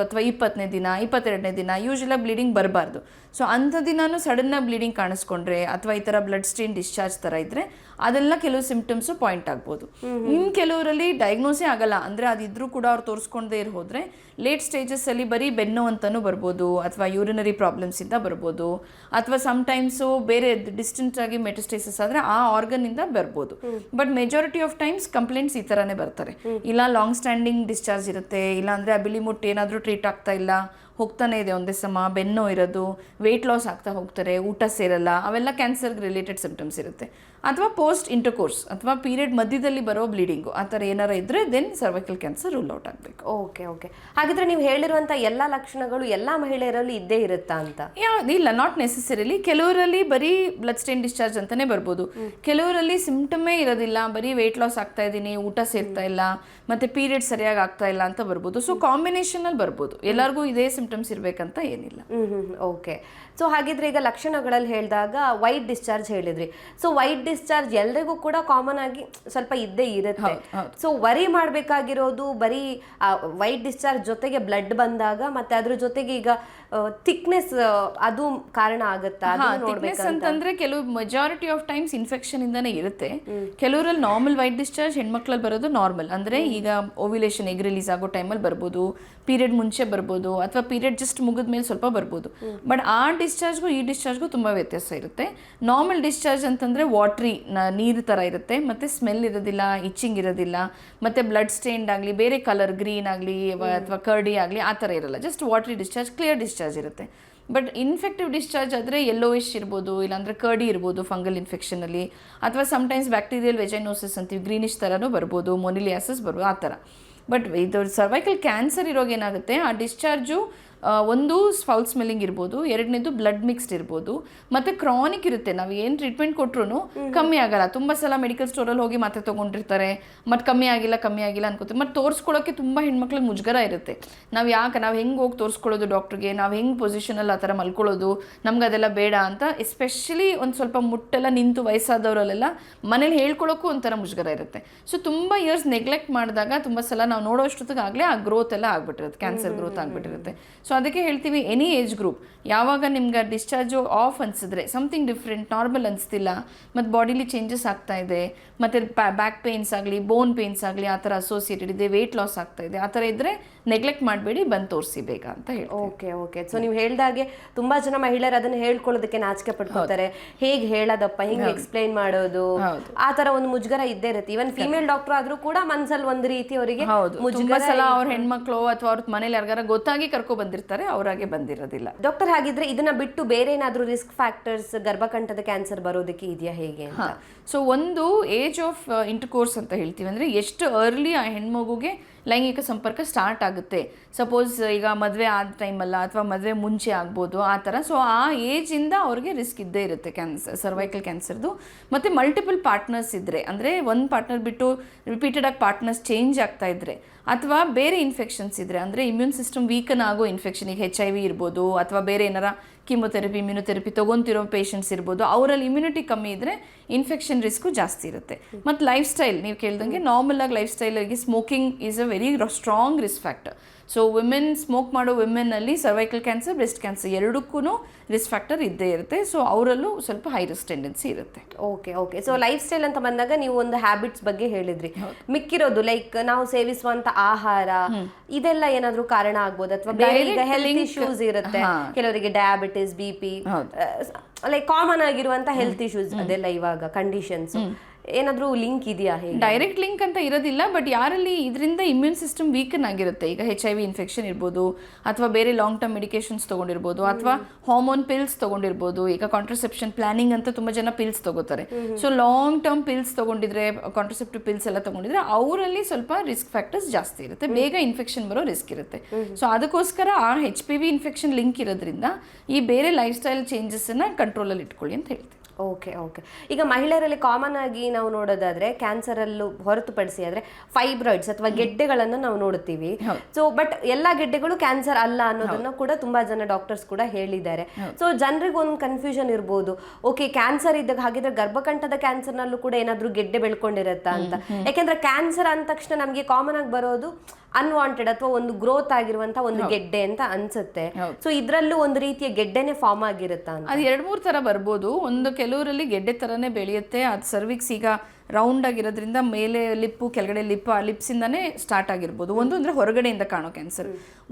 ಅಥವಾ ಇಪ್ಪತ್ತನೇ ದಿನ ಇಪ್ಪತ್ತೆರಡನೇ ದಿನ ಯೂಶ್ವಲಾಗಿ ಬ್ಲೀಡಿಂಗ್ ಬರಬಾರ್ದು. ಸೊ ಅಂಥ ದಿನಾನು ಸಡನ್ನಾಗಿ ಬ್ಲೀಡಿಂಗ್ ಕಾಣಿಸ್ಕೊಂಡ್ರೆ ಅಥವಾ ಈ ಥರ ಬ್ಲಡ್ ಸ್ಟ್ರೀನ್ ಡಿಸ್ಚಾರ್ಜ್ ಥರ ಇದ್ದರೆ ಅದೆಲ್ಲ ಕೆಲವು ಸಿಂಪ್ಟಮ್ಸು ಪಾಯಿಂಟ್ ಆಗ್ಬೋದು. ಇನ್ನು ಕೆಲವರಲ್ಲಿ ಡಯಾಗ್ನೋಸೇ ಆಗಲ್ಲ. ಅಂದರೆ ಅದಿದ್ರೂ ಕೂಡ ಅವ್ರು ತೋರಿಸ್ಕೊಂಡೇ ಇರೋದ್ರೆ ಹೋದರೆ ಲೇಟ್ ಸ್ಟೇಜಸ್ಸಲ್ಲಿ ಬರೀ ಬೆನ್ನು ಅಂತಲೂ ಬರ್ಬೋದು ಅಥವಾ ಯೂರಿನರಿ ಪ್ರಾಬ್ಲಮ್ಸಿಂದ ಬರ್ಬೋದು ಅಥವಾ ಸಮ್ಟೈಮ್ಸು ಬೇರೆ ಡಿಸ್ಟೆಂಟ್ ಆಗಿ ಮೆಟಸ್ಟೇಸಸ್ ಆದರೆ ಆ ಆರ್ಗನ್ನಿಂದ ಬರ್ಬೋದು. But majority of times complaints ಈ ಥರನೇ ಬರ್ತಾರೆ. ಇಲ್ಲ ಲಾಂಗ್ ಸ್ಟ್ಯಾಂಡಿಂಗ್ ಡಿಸ್ಚಾರ್ಜ್ ಇರುತ್ತೆ ಇಲ್ಲ ಅಂದರೆ ಆ ಬಿಳಿ ಮುಟ್ಟು ಏನಾದರೂ ಟ್ರೀಟ್ ಆಗ್ತಾ ಇಲ್ಲ ಹೋಗ್ತಾನೆ ಇದೆ ಒಂದೇ ಸಮ ಬೆನ್ನು ಇರೋದು ವೆಯ್ಟ್ ಲಾಸ್ ಆಗ್ತಾ ಹೋಗ್ತಾರೆ ಊಟ ಸೇರಲ್ಲ ಅವೆಲ್ಲ ಕ್ಯಾನ್ಸರ್ಗೆ ರಿಲೇಟೆಡ್ ಸಿಂಪ್ಟಮ್ಸ್ ಇರುತ್ತೆ. ಅಥವಾ ಪೋಸ್ಟ್ ಇಂಟರ್ಕೋರ್ಸ್ ಅಥವಾ ಪೀರಿಯಡ್ ಮಧ್ಯದಲ್ಲಿ ಬರೋ ಬ್ಲೀಡಿಂಗು ಆ ಥರ ಏನಾರ ಇದ್ದರೆ then cervical cancer rule out ಆಗಬೇಕು.
ಓಕೆ ಓಕೆ ಹಾಗಿದ್ರೆ ನೀವು ಹೇಳಿರುವಂಥ ಎಲ್ಲ ಲಕ್ಷಣಗಳು ಎಲ್ಲ ಮಹಿಳೆಯರಲ್ಲಿ ಇದ್ದೇ ಇರುತ್ತಾ ಅಂತ?
ಇಲ್ಲ ನಾಟ್ ನೆಸೆಸರಿಲಿ ಕೆಲವರಲ್ಲಿ ಬರೀ ಬ್ಲಡ್ ಸ್ಟೇನ್ ಡಿಸ್ಚಾರ್ಜ್ ಅಂತಲೇ ಬರ್ಬೋದು. ಕೆಲವರಲ್ಲಿ ಸಿಂಪ್ಟಮೇ ಇರೋದಿಲ್ಲ. ಬರೀ ವೆಯ್ಟ್ ಲಾಸ್ ಆಗ್ತಾ ಇದ್ದೀನಿ ಊಟ ಸೇರ್ತಾ ಇಲ್ಲ ಮತ್ತೆ ಪೀರಿಯಡ್ ಸರಿಯಾಗಿ ಆಗ್ತಾ ಇಲ್ಲ ಅಂತ ಬರ್ಬೋದು. ಸೊ ಕಾಂಬಿನೇಷನಲ್ಲಿ ಬರ್ಬೋದು. ಎಲ್ಲರಿಗೂ ಇದೇ ಸಿಂಪ್ಟಮ್ಸ್ ಇರಬೇಕಂತ ಏನಿಲ್ಲ.
ಓಕೆ ಸೊ ಹಾಗಿದ್ರೆ ಈಗ ಲಕ್ಷಣಗಳಲ್ಲಿ ಹೇಳಿದಾಗ ವೈಟ್ ಡಿಸ್ಚಾರ್ಜ್ ಹೇಳಿದ್ರಿ. ಸೊ ವೈಟ್ ಡಿಸ್ಚಾರ್ಜ್ ಎಲ್ರಿಗೂ ಕೂಡ ಕಾಮನ್ ಆಗಿ ಸ್ವಲ್ಪ ಇದ್ದೇ ಇರುತ್ತೆ. ಸೊ ವರಿ ಮಾಡಬೇಕಾಗಿರೋದು ಬರೀ ವೈಟ್ ಡಿಸ್ಚಾರ್ಜ್ ಜೊತೆಗೆ ಬ್ಲಡ್ ಬಂದಾಗ ಮತ್ತೆ ಅದ್ರ ಜೊತೆಗೆ ಈಗ ಥಿಕ್ನೆಸ್ ಅದು ಕಾರಣ ಆಗುತ್ತಾ?
ಅಂತಂದ್ರೆ ಕೆಲವು ಮೆಜಾರಿಟಿ ಆಫ್ ಟೈಮ್ಸ್ ಇನ್ಫೆಕ್ಷನ್ ಇಂದನೇ ಇರುತ್ತೆ. ಕೆಲವರಲ್ಲಿ ನಾರ್ಮಲ್ ವೈಟ್ ಡಿಸ್ಚಾರ್ಜ್ ಹೆಣ್ಮಕ್ಳಲ್ಲಿ ಬರೋದು ನಾರ್ಮಲ್ ಅಂದ್ರೆ ಈಗ ಓವ್ಯುಲೇಷನ್ ಎಗ್ ರಿಲೀಸ್ ಆಗೋ ಟೈಮಲ್ಲಿ ಬರ್ಬೋದು. ಪೀರಿಯಡ್ ಮುಂಚೆ ಬರ್ಬೋದು ಅಥವಾ ಪೀರಿಯಡ್ ಜಸ್ಟ್ ಮುಗಿದ ಮೇಲೆ ಸ್ವಲ್ಪ ಬರ್ಬೋದು. ಬಟ್ ಆ ಡಿಸ್ಚಾರ್ಜ್ಗೂ ಈ ಡಿಸ್ಚಾರ್ಜ್ಗೂ ತುಂಬ ವ್ಯತ್ಯಾಸ ಇರುತ್ತೆ. ನಾರ್ಮಲ್ ಡಿಸ್ಚಾರ್ಜ್ ಅಂತಂದರೆ ವಾಟ್ರಿ ನೀರು ಥರ ಇರುತ್ತೆ. ಮತ್ತು ಸ್ಮೆಲ್ ಇರೋದಿಲ್ಲ ಇಚ್ಚಿಂಗ್ ಇರೋದಿಲ್ಲ. ಮತ್ತು ಬ್ಲಡ್ ಸ್ಟೇನ್ಡ್ ಆಗಲಿ ಬೇರೆ ಕಲರ್ ಗ್ರೀನ್ ಆಗಲಿ ಅಥವಾ ಕರ್ಡಿ ಆಗಲಿ ಆ ಥರ ಇರಲ್ಲ. Just watery discharge clear discharge ಇರುತ್ತೆ. ಬಟ್ ಇನ್ಫೆಕ್ಟಿವ್ ಡಿಸ್ಚಾರ್ಜ್ ಆದರೆ ಯೆಲ್ಲೋಯಿಶ್ ಇರ್ಬೋದು ಇಲ್ಲಾಂದರೆ ಕರ್ಡಿ ಇರ್ಬೋದು ಫಂಗಲ್ ಇನ್ಫೆಕ್ಷನಲ್ಲಿ ಅಥವಾ ಸಮ್ಟೈಮ್ಸ್ ಬ್ಯಾಕ್ಟೀರಿಯಲ್ ವೆಜೈನೋಸಿಸ್ ಅಂತೀವಿ ಗ್ರೀನಿಶ್ ಥರನೂ ಬರ್ಬೋದು ಮೊನಿಲಿಯಾಸಿಸ್ ಬರ್ಬೋದು ಆ ಥರ ಬಟ್ ಇದು ಸರ್ವೈಕಲ್ ಕ್ಯಾನ್ಸರ್ ಇರೋಗೇನಾಗುತ್ತೆ ಆ ಡಿಸ್ಚಾರ್ಜು ಒಂದು ಫೌಲ್ ಸ್ಮೆಲ್ಲಿಂಗ್ ಇರ್ಬೋದು ಎರಡನೇದು ಬ್ಲಡ್ ಮಿಕ್ಸ್ಡ್ ಇರ್ಬೋದು. ಮತ್ತು ಕ್ರಾನಿಕ್ ಇರುತ್ತೆ ನಾವು ಏನು ಟ್ರೀಟ್ಮೆಂಟ್ ಕೊಟ್ಟರು ಕಮ್ಮಿ ಆಗಲ್ಲ. ತುಂಬ ಸಲ ಮೆಡಿಕಲ್ ಸ್ಟೋರಲ್ಲಿ ಹೋಗಿ ಮಾತ್ರೆ ತೊಗೊಂಡಿರ್ತಾರೆ. ಮತ್ತು ಕಮ್ಮಿ ಆಗಿಲ್ಲ ಕಮ್ಮಿ ಆಗಿಲ್ಲ ಅನ್ಕೋತೀವಿ. ಮತ್ತು ತೋರಿಸ್ಕೊಳ್ಳೋಕ್ಕೆ ತುಂಬ ಹೆಣ್ಮಕ್ಳಿಗೆ ಮುಜುಗರ ಇರುತ್ತೆ. ನಾವು ಯಾಕೆ ನಾವು ಹೆಂಗೆ ಹೋಗಿ ತೋರಿಸ್ಕೊಳ್ಳೋದು ಡಾಕ್ಟ್ರಿಗೆ ನಾವು ಹೆಂಗೆ ಪೊಸಿಷನಲ್ಲಿ ಆ ಥರ ಮಲ್ಕೊಳ್ಳೋದು? ನಮ್ಗೆ ಅದೆಲ್ಲ ಬೇಡ ಅಂತ ಎಸ್ಪೆಷಲಿ ಒಂದು ಸ್ವಲ್ಪ ಮುಟ್ಟೆಲ್ಲ ನಿಂತು ವಯಸ್ಸಾದವರಲ್ಲೆಲ್ಲ ಮನೇಲಿ ಹೇಳ್ಕೊಳ್ಳೋಕ್ಕೂ ಒಂಥರ ಮುಜುಗರ ಇರುತ್ತೆ. ಸೊ ತುಂಬ ಇಯರ್ಸ್ ನೆಗ್ಲೆಕ್ಟ್ ಮಾಡಿದಾಗ ತುಂಬ ಸಲ ನಾವು ನೋಡೋ ಅಷ್ಟೊತ್ತಿಗಾಗಲೇ ಆ ಗ್ರೋತ್ ಎಲ್ಲ ಆಗ್ಬಿಟ್ಟಿರುತ್ತೆ. ಕ್ಯಾನ್ಸರ್ ಗ್ರೋತ್ ಆಗ್ಬಿಟ್ಟಿರುತ್ತೆ. ಸೊ ಅದಕ್ಕೆ ಹೇಳ್ತೀವಿ ಎನಿ ಏಜ್ ಗ್ರೂಪ್ ಯಾವಾಗ ನಿಮ್ಗೆ ಡಿಸ್ಚಾರ್ಜು ಆಫ್ ಅನಿಸಿದ್ರೆ ಸಮಥಿಂಗ್ ಡಿಫ್ರೆಂಟ್ ನಾರ್ಮಲ್ ಅನಿಸ್ತಿಲ್ಲ, ಮತ್ತು ಬಾಡಿಲಿ ಚೇಂಜಸ್ ಆಗ್ತಾ ಇದೆ, ಮತ್ತು ಬ್ಯಾಕ್ ಪೇನ್ಸ್ ಆಗಲಿ ಬೋನ್ ಪೇನ್ಸ್ ಆಗಲಿ, ಆ ಥರ ಅಸೋಸಿಯೇಟೆಡ್ ಇದೆ ವೆಯ್ಟ್ ಲಾಸ್ ಆಗ್ತಾ ಇದೆ, ಆ ಥರ ಇದ್ದರೆ ನೆಗ್ಲೆಕ್ಟ್ ಮಾಡಬೇಡಿ ಬಂದು ತೋರಿಸಿ ಬೇಗ ಅಂತ ಹೇಳಿ
ಓಕೆ ಓಕೆ ಸೊ ನೀವು ಹೇಳ್ದಾಗೆ ತುಂಬಾ ಜನ ಮಹಿಳೆಯರು ಅದನ್ನ ಹೇಳ್ಕೊಳ್ಳೋದಕ್ಕೆ ನಾಚಿಕೆ ಪಡ್ಕೊತಾರೆ ಹೇಗೆ ಹೇಳೋದಪ್ಪ ಹೆಂಗೆ ಎಕ್ಸ್ಪ್ಲೈನ್ ಮಾಡೋದು. ಆ ತರ ಒಂದು ಮುಜುಗರ ಇದ್ದೇ ಇರುತ್ತೆ. ಈವನ್ ಫಿಮೇಲ್ ಡಾಕ್ಟರ್ ಆದ್ರೂ ಕೂಡ ಮನ್ಸಲ್ಲಿ ಒಂದು ರೀತಿ ಅವರಿಗೆ
ತುಂಬಾ ಸಲ ಅವ್ರ ಹೆಣ್ಮಕ್ಳು ಅಥವಾ ಅವ್ರ ಮನೇಲಿ ಯಾರಿಗಾರ ಗೊತ್ತಾಗಿ ಕರ್ಕೊ ಬಂದಿರ್ತಾರೆ ಅವರಾಗೆ ಬಂದಿರೋದಿಲ್ಲ.
ಡಾಕ್ಟರ್ ಹಾಗಿದ್ರೆ ಇದನ್ನ ಬಿಟ್ಟು ಬೇರೆ ಏನಾದ್ರೂ ರಿಸ್ಕ್ ಫ್ಯಾಕ್ಟರ್ಸ್ ಗರ್ಭಕಂಠದ ಕ್ಯಾನ್ಸರ್ ಬರೋದಕ್ಕೆ ಇದೆಯಾ ಹೇಗೆ ಅಂತ?
ಸೊ ಒಂದು ಏಜ್ ಆಫ್ ಇಂಟರ್ಕೋರ್ಸ್ ಅಂತ ಹೇಳ್ತೀವಿ. ಅಂದರೆ ಎಷ್ಟು ಅರ್ಲಿ ಆ ಹೆಣ್ಮಗುಗೆ ಲೈಂಗಿಕ ಸಂಪರ್ಕ ಸ್ಟಾರ್ಟ್ ಆಗುತ್ತೆ. ಸಪೋಸ್ ಈಗ ಮದುವೆ ಆದ ಟೈಮಲ್ಲ ಅಥವಾ ಮದುವೆ ಮುಂಚೆ ಆಗ್ಬೋದು ಆ ಥರ. ಸೊ ಆ ಏಜಿಂದ ಅವ್ರಿಗೆ ರಿಸ್ಕ್ ಇದ್ದೇ ಇರುತ್ತೆ ಕ್ಯಾನ್ಸರ್ ಸರ್ವೈಕಲ್ ಕ್ಯಾನ್ಸರ್ದು ಮತ್ತು ಮಲ್ಟಿಪಲ್ ಪಾರ್ಟ್ನರ್ಸ್ ಇದ್ದರೆ ಅಂದರೆ ಒಂದು ಪಾರ್ಟ್ನರ್ ಬಿಟ್ಟು ರಿಪೀಟೆಡ್ ಆಗಿ ಪಾರ್ಟ್ನರ್ಸ್ ಚೇಂಜ್ ಆಗ್ತಾ ಇದ್ದರೆ ಅಥವಾ ಬೇರೆ ಇನ್ಫೆಕ್ಷನ್ಸ್ ಇದ್ದರೆ ಅಂದರೆ ಇಮ್ಯೂನ್ ಸಿಸ್ಟಮ್ ವೀಕನ್ ಆಗೋ ಇನ್ಫೆಕ್ಷನ್ ಈಗ ಹೆಚ್ ಐ ವಿ ಇರ್ಬೋದು, ಅಥವಾ ಬೇರೆ ಏನಾರ ಕೀಮೊಥೆರಪಿ, ಇಮ್ಯುನೊಥೆರಪಿ ತೊಗೊತಿರೋ ಪೇಷಂಟ್ಸ್ ಇರ್ಬೋದು. ಅವರಲ್ಲಿ ಇಮ್ಯುನಿಟಿ ಕಮ್ಮಿ ಇದ್ದರೆ ಇನ್ಫೆಕ್ಷನ್ ರಿಸ್ಕು ಜಾಸ್ತಿ ಇರುತ್ತೆ. ಮತ್ತು ಲೈಫ್ ಸ್ಟೈಲ್ ನೀವು ಕೇಳ್ದಂಗೆ ನಾರ್ಮಲ್ ಆಗಿ life ಸ್ಟೈಲಿಗೆ smoking is a very strong risk factor so women smoke ಮಾಡೋ ವಿಮೆನ್ನಲ್ಲಿ ಸರ್ವೈಕಲ್ ಕ್ಯಾನ್ಸರ್ ಬ್ರೆಸ್ಟ್ ಕ್ಯಾನ್ಸರ್ ಎರಡಕ್ಕೂ ರಿಸ್ಕ್ ಫ್ಯಾಕ್ಟರ್ ಇದ್ದೇ ಇರುತ್ತೆ. ಸೊ ಅವರಲ್ಲೂ ಸ್ವಲ್ಪ ಹೈ ರಿಸ್ಕ್ ಟೆಂಡೆನ್ಸಿ ಇರುತ್ತೆ.
Okay okay so lifestyle ಅಂತ ಬಂದಾಗ ನೀವು ಒಂದು ಹ್ಯಾಬಿಟ್ಸ್ ಬಗ್ಗೆ ಹೇಳಿದ್ರಿ. ಮಿಕ್ಕಿರೋದು ಲೈಕ್ ನಾವು ಸೇವಿಸುವಂತ ಆಹಾರ ಇದೆಲ್ಲ ಏನಾದ್ರೂ ಕಾರಣ ಆಗ್ಬೋದು? ಅಥವಾ ಹೆಲ್ತ್ ಇಶ್ಯೂಸ್ ಇರುತ್ತೆ. ಕೆಲವರಿಗೆ diabetes B P like common ಆಗಿರುವಂತ ಹೆಲ್ತ್ ಇಶ್ಯೂಸ್ ಅದೆಲ್ಲ ಇವಾಗ ಕಂಡೀಷನ್ಸ್ ಏನಾದ್ರೂ ಲಿಂಕ್ ಇದೆಯಾ ಹೇಗೆ?
ಡೈರೆಕ್ಟ್ ಲಿಂಕ್ ಅಂತ ಇರೋದಿಲ್ಲ ಬಟ್ ಯಾರಲ್ಲಿ ಇದರಿಂದ ಇಮ್ಯೂನ್ ಸಿಸ್ಟಮ್ ವೀಕನ್ ಆಗಿರುತ್ತೆ. ಈಗ ಹೆಚ್ ಐ ವಿ ಇನ್ಫೆಕ್ಷನ್ ಇರ್ಬೋದು ಅಥವಾ ಬೇರೆ ಲಾಂಗ್ ಟರ್ಮ್ ಮೆಡಿಕೇಶನ್ಸ್ ತೊಗೊಂಡಿರ್ಬೋದು ಅಥವಾ ಹಾರ್ಮೋನ್ ಪಿಲ್ಸ್ ತೊಗೊಂಡಿರ್ಬೋದು ಈಗ ಕಾಂಟ್ರಸೆಪ್ಷನ್ ಪ್ಲಾನಿಂಗ್ ಅಂತ ತುಂಬ ಜನ ಪಿಲ್ಸ್ ತೊಗೋತಾರೆ. ಸೊ ಲಾಂಗ್ ಟರ್ಮ್ ಪಿಲ್ಸ್ ತೊಗೊಂಡಿದ್ರೆ ಕಾಂಟ್ರಸೆಪ್ಟಿವ್ ಪಿಲ್ಸ್ ಎಲ್ಲ ತೊಗೊಂಡಿದ್ರೆ ಅವರಲ್ಲಿ ಸ್ವಲ್ಪ ರಿಸ್ಕ್ ಫ್ಯಾಕ್ಟರ್ಸ್ ಜಾಸ್ತಿ ಇರುತ್ತೆ. ಬೇಗ ಇನ್ಫೆಕ್ಷನ್ ಬರೋ ರಿಸ್ಕ್ ಇರುತ್ತೆ. ಸೊ ಅದಕ್ಕೋಸ್ಕರ ಆ H P V infection link ಇರೋದ್ರಿಂದ ಈ ಬೇರೆ ಲೈಫ್ ಸ್ಟೈಲ್ ಚೇಂಜಸ್ಸನ್ನು ಕಂಟ್ರೋಲಲ್ಲಿ ಇಟ್ಕೊಳ್ಳಿ ಅಂತ ಹೇಳ್ತೀವಿ
ಓಕೆ ಓಕೆ ಈಗ ಮಹಿಳೆಯರಲ್ಲಿ ಕಾಮನ್ ಆಗಿ ನಾವು ನೋಡೋದಾದ್ರೆ ಕ್ಯಾನ್ಸರ್ ಅಲ್ಲೂ ಹೊರತುಪಡಿಸಿ ಆದ್ರೆ ಫೈಬ್ರಾಯ್ಡ್ಸ್ ಅಥವಾ ಗೆಡ್ಡೆಗಳನ್ನು ನಾವು ನೋಡ್ತೀವಿ. ಸೊ ಬಟ್ ಎಲ್ಲ ಗೆಡ್ಡೆಗಳು ಕ್ಯಾನ್ಸರ್ ಅಲ್ಲ ಅನ್ನೋದನ್ನ ಕೂಡ ತುಂಬಾ ಜನ ಡಾಕ್ಟರ್ಸ್ ಕೂಡ ಹೇಳಿದ್ದಾರೆ. ಸೊ ಜನರಿಗೆ ಒಂದು ಕನ್ಫ್ಯೂಷನ್ ಇರ್ಬೋದು. ಓಕೆ ಕ್ಯಾನ್ಸರ್ ಇದ್ದಾಗ ಹಾಗಿದ್ರೆ ಗರ್ಭಕಂಠದ ಕ್ಯಾನ್ಸರ್ ನಲ್ಲೂ ಕೂಡ ಏನಾದ್ರೂ ಗೆಡ್ಡೆ ಬೆಳ್ಕೊಂಡಿರತ್ತಾ ಅಂತ. ಯಾಕೆಂದ್ರೆ ಕ್ಯಾನ್ಸರ್ ಅಂದ ತಕ್ಷಣ ನಮಗೆ ಕಾಮನ್ ಆಗಿ ಬರೋದು ಅನ್ವಾಂಟೆಡ್ ಅಥವಾ ಒಂದು ಗ್ರೋತ್ ಆಗಿರುವಂತ ಒಂದು ಗೆಡ್ಡೆ ಅಂತ ಅನ್ಸುತ್ತೆ. ಸೊ ಇದ್ರಲ್ಲೂ ಒಂದು ರೀತಿಯ ಗೆಡ್ಡೆನೆ ಫಾರ್ಮ್ ಆಗಿರುತ್ತಾ
ಅದು ಎರಡು ಮೂರು ತರ ಬರ್ಬೋದು. ಒಂದು ಕೆಲವರಲ್ಲಿ ಗೆಡ್ಡೆ ತರನೇ ಬೆಳೆಯುತ್ತೆ. ಅದು ಸರ್ವಿಕ್ಸ್ ಈಗ ರೌಂಡ್ ಆಗಿರೋದ್ರಿಂದ ಮೇಲೆ ಲಿಪ್ಪು ಕೆಳಗಡೆ ಲಿಪ್ ಆ ಲಿಪ್ಸಿಂದಾನೇ ಸ್ಟಾರ್ಟ್ ಆಗಿರ್ಬೋದು. ಒಂದು ಅಂದರೆ ಹೊರಗಡೆಯಿಂದ ಕಾಣೋ ಕ್ಯಾನ್ಸರ್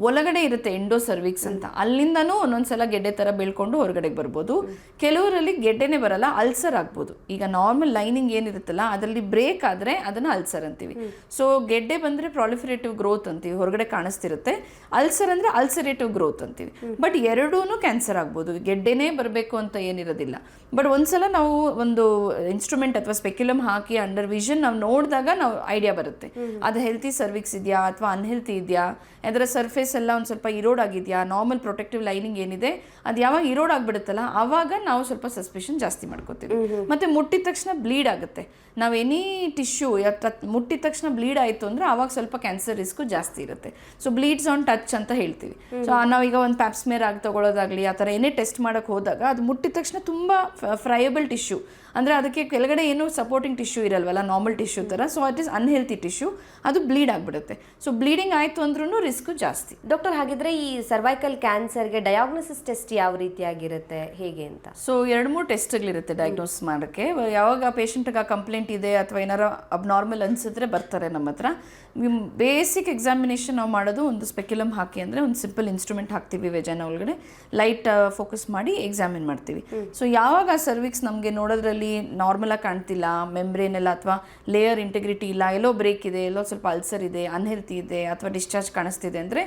ಒಳಗಡೆ ಇರುತ್ತೆ ಎಂಡೋ ಸರ್ವಿಕ್ಸ್ ಅಂತ. ಅಲ್ಲಿಂದನೂ ಒಂದೊಂದ್ಸಲ ಗೆಡ್ಡೆ ಥರ ಬೀಳ್ಕೊಂಡು ಹೊರಗಡೆಗೆ ಬರ್ಬೋದು. ಕೆಲವರಲ್ಲಿ ಗೆಡ್ಡೆನೇ ಬರಲ್ಲ, ಅಲ್ಸರ್ ಆಗ್ಬೋದು. ಈಗ ನಾರ್ಮಲ್ ಲೈನಿಂಗ್ ಏನಿರುತ್ತಲ್ಲ, ಅದರಲ್ಲಿ ಬ್ರೇಕ್ ಆದರೆ ಅದನ್ನು ಅಲ್ಸರ್ ಅಂತೀವಿ. ಸೊ ಗೆಡ್ಡೆ ಬಂದರೆ ಪ್ರಾಲಿಫರೇಟಿವ್ ಗ್ರೋತ್ ಅಂತೀವಿ, ಹೊರಗಡೆ ಕಾಣಿಸ್ತಿರುತ್ತೆ. ಅಲ್ಸರ್ ಅಂದರೆ ಅಲ್ಸರೇಟಿವ್ ಗ್ರೋತ್ ಅಂತೀವಿ. ಬಟ್ ಎರಡೂ ಕ್ಯಾನ್ಸರ್ ಆಗ್ಬೋದು. ಗೆಡ್ಡೆನೇ ಬರಬೇಕು ಅಂತ ಏನಿರೋದಿಲ್ಲ. ಬಟ್ ಒಂದ್ಸಲ ನಾವು ಒಂದು ಇನ್ಸ್ಟ್ರೂಮೆಂಟ್ ಅಥವಾ ಸ್ಪೆಕ್ಯುಲಮ್ ಹಾಕಿ ಅಂಡರ್ ವಿಷನ್ ನಾವು ನೋಡಿದಾಗ ನಾವು ಐಡಿಯಾ ಬರುತ್ತೆ. ಅದು ಹೆಲ್ತಿ ಸರ್ವಿಕ್ಸ್ ಇದೆಯಾ ಅಥವಾ ಅನ್ಹೆಲ್ತಿ ಇದೆಯಾ? ಅದರ ಸರ್ಫೇಸ್ ಎಲ್ಲ ಒಂದು ಸ್ವಲ್ಪ ಇರೋಡ್ ಆಗಿದೆಯಾ? ನಾರ್ಮಲ್ ಪ್ರೊಟೆಕ್ಟಿವ್ ಲೈನಿಂಗ್ ಏನಿದೆ? ಅದು ಯಾವಾಗ ಇರೋಡ್ ಆಗಿಬಿಡುತ್ತಲ್ಲ ಆವಾಗ ನಾವು ಸ್ವಲ್ಪ ಸಸ್ಪೆಷನ್ ಜಾಸ್ತಿ ಮಾಡ್ಕೋತೀವಿ. ಮತ್ತೆ ಮುಟ್ಟಿದ ತಕ್ಷಣ ಬ್ಲೀಡ್ ಆಗುತ್ತೆ. ನಾವು ಎನಿ ಟಿಶ್ಯೂ ಮುಟ್ಟಿದ ತಕ್ಷಣ ಬ್ಲೀಡ್ ಆಯಿತು ಅಂದ್ರೆ ಆವಾಗ ಸ್ವಲ್ಪ ಕ್ಯಾನ್ಸರ್ ರಿಸ್ಕ್ ಜಾಸ್ತಿ ಇರುತ್ತೆ. ಸೊ ಬ್ಲೀಡ್ಸ್ ಆನ್ ಟಚ್ ಅಂತ ಹೇಳ್ತೀವಿ. ಸೊ ನಾವೀಗ ಒಂದು ಪ್ಯಾಪ್ಸ್ಮೇರ್ ಆಗಿ ತಗೊಳ್ಳೋದಾಗಲಿ ಆ ಥರ ಏನೇ ಟೆಸ್ಟ್ ಮಾಡೋಕ್ಕೆ ಹೋದಾಗ ಅದು ಮುಟ್ಟಿದ ತಕ್ಷಣ ತುಂಬ ಫ್ರೈಯಬಲ್ ಟಿಶ್ಯೂ ಅಂದರೆ ಅದಕ್ಕೆ ಕೆಳಗಡೆ ಏನು ಸಪೋರ್ಟಿಂಗ್ ಟಿಶ್ಯೂ ಇರಲ್ವಲ್ಲ ನಾರ್ಮಲ್ ಟಿಶ್ಯೂ ಥರ so it is unhealthy tissue ಅದು ಬ್ಲೀಡ್ ಆಗಿಬಿಡುತ್ತೆ. ಸೊ ಬ್ಲೀಡಿಂಗ್ ಆಯಿತು ಅಂದ್ರೂ ರಿಸ್ಕು ಜಾಸ್ತಿ.
ಡಾಕ್ಟರ್ ಹಾಗಿದ್ರೆ ಈ ಸರ್ವೈಕಲ್ ಕ್ಯಾನ್ಸರ್ಗೆ ಡಯಾಗ್ನೋಸಿಸ್ ಟೆಸ್ಟ್ ಯಾವ ರೀತಿಯಾಗಿರುತ್ತೆ? ಹೇಗೆ ಅಂತ?
ಸೊ ಎರಡು ಮೂರು ಟೆಸ್ಟ್ಗಳಿರುತ್ತೆ ಡಯಾಗ್ನೋಸ್ ಮಾಡೋಕ್ಕೆ. ಯಾವಾಗ ಪೇಷಂಟ್ಗೆ ಆ ಕಂಪ್ಲೇಂಟ್ ಇದೆ ಅಥವಾ ಏನಾರ ಅಬ್ನಾರ್ಮಲ್ ಅನಿಸಿದ್ರೆ ಬರ್ತಾರೆ ನಮ್ಮ ಹತ್ರ. ಬೇಸಿಕ್ ಎಕ್ಸಾಮಿನೇಷನ್ ನಾವು ಮಾಡೋದು ಒಂದು ಸ್ಪೆಕ್ಯುಲಮ್ ಹಾಕಿ ಅಂದರೆ ಒಂದು ಸಿಂಪಲ್ ಇನ್ಸ್ಟ್ರೂಮೆಂಟ್ ಹಾಕ್ತೀವಿ ವೆಜಾನ ಒಳಗಡೆ. ಲೈಟ್ ಫೋಕಸ್ ಮಾಡಿ ಎಕ್ಸಾಮಿನ್ ಮಾಡ್ತೀವಿ. ಸೊ ಯಾವಾಗ ಆ ಸರ್ವಿಕ್ಸ್ ನಮಗೆ ನೋಡೋದ್ರಲ್ಲಿ ನಾರ್ಮಲಾಗಿ ಕಾಣ್ತಿಲ್ಲ ಮೆಂಬ್ರೇನ್ ಎಲ್ಲ ಅಥವಾ ಲೇಯರ್ ಇಂಟಿಗ್ರಿಟಿ ಇಲ್ಲ ಎಲ್ಲೋ ಬ್ರೇಕ್ ಇದೆ, ಎಲ್ಲೋ ಸ್ವಲ್ಪ ಅಲ್ಸರ್ ಇದೆ ಅನ್ಹೆಲ್ತಿ ಇದೆ, ಅಥವಾ ಡಿಸ್ಚಾರ್ಜ್ ಕಾಣಿಸ್ತಿದೆ ಅಂದರೆ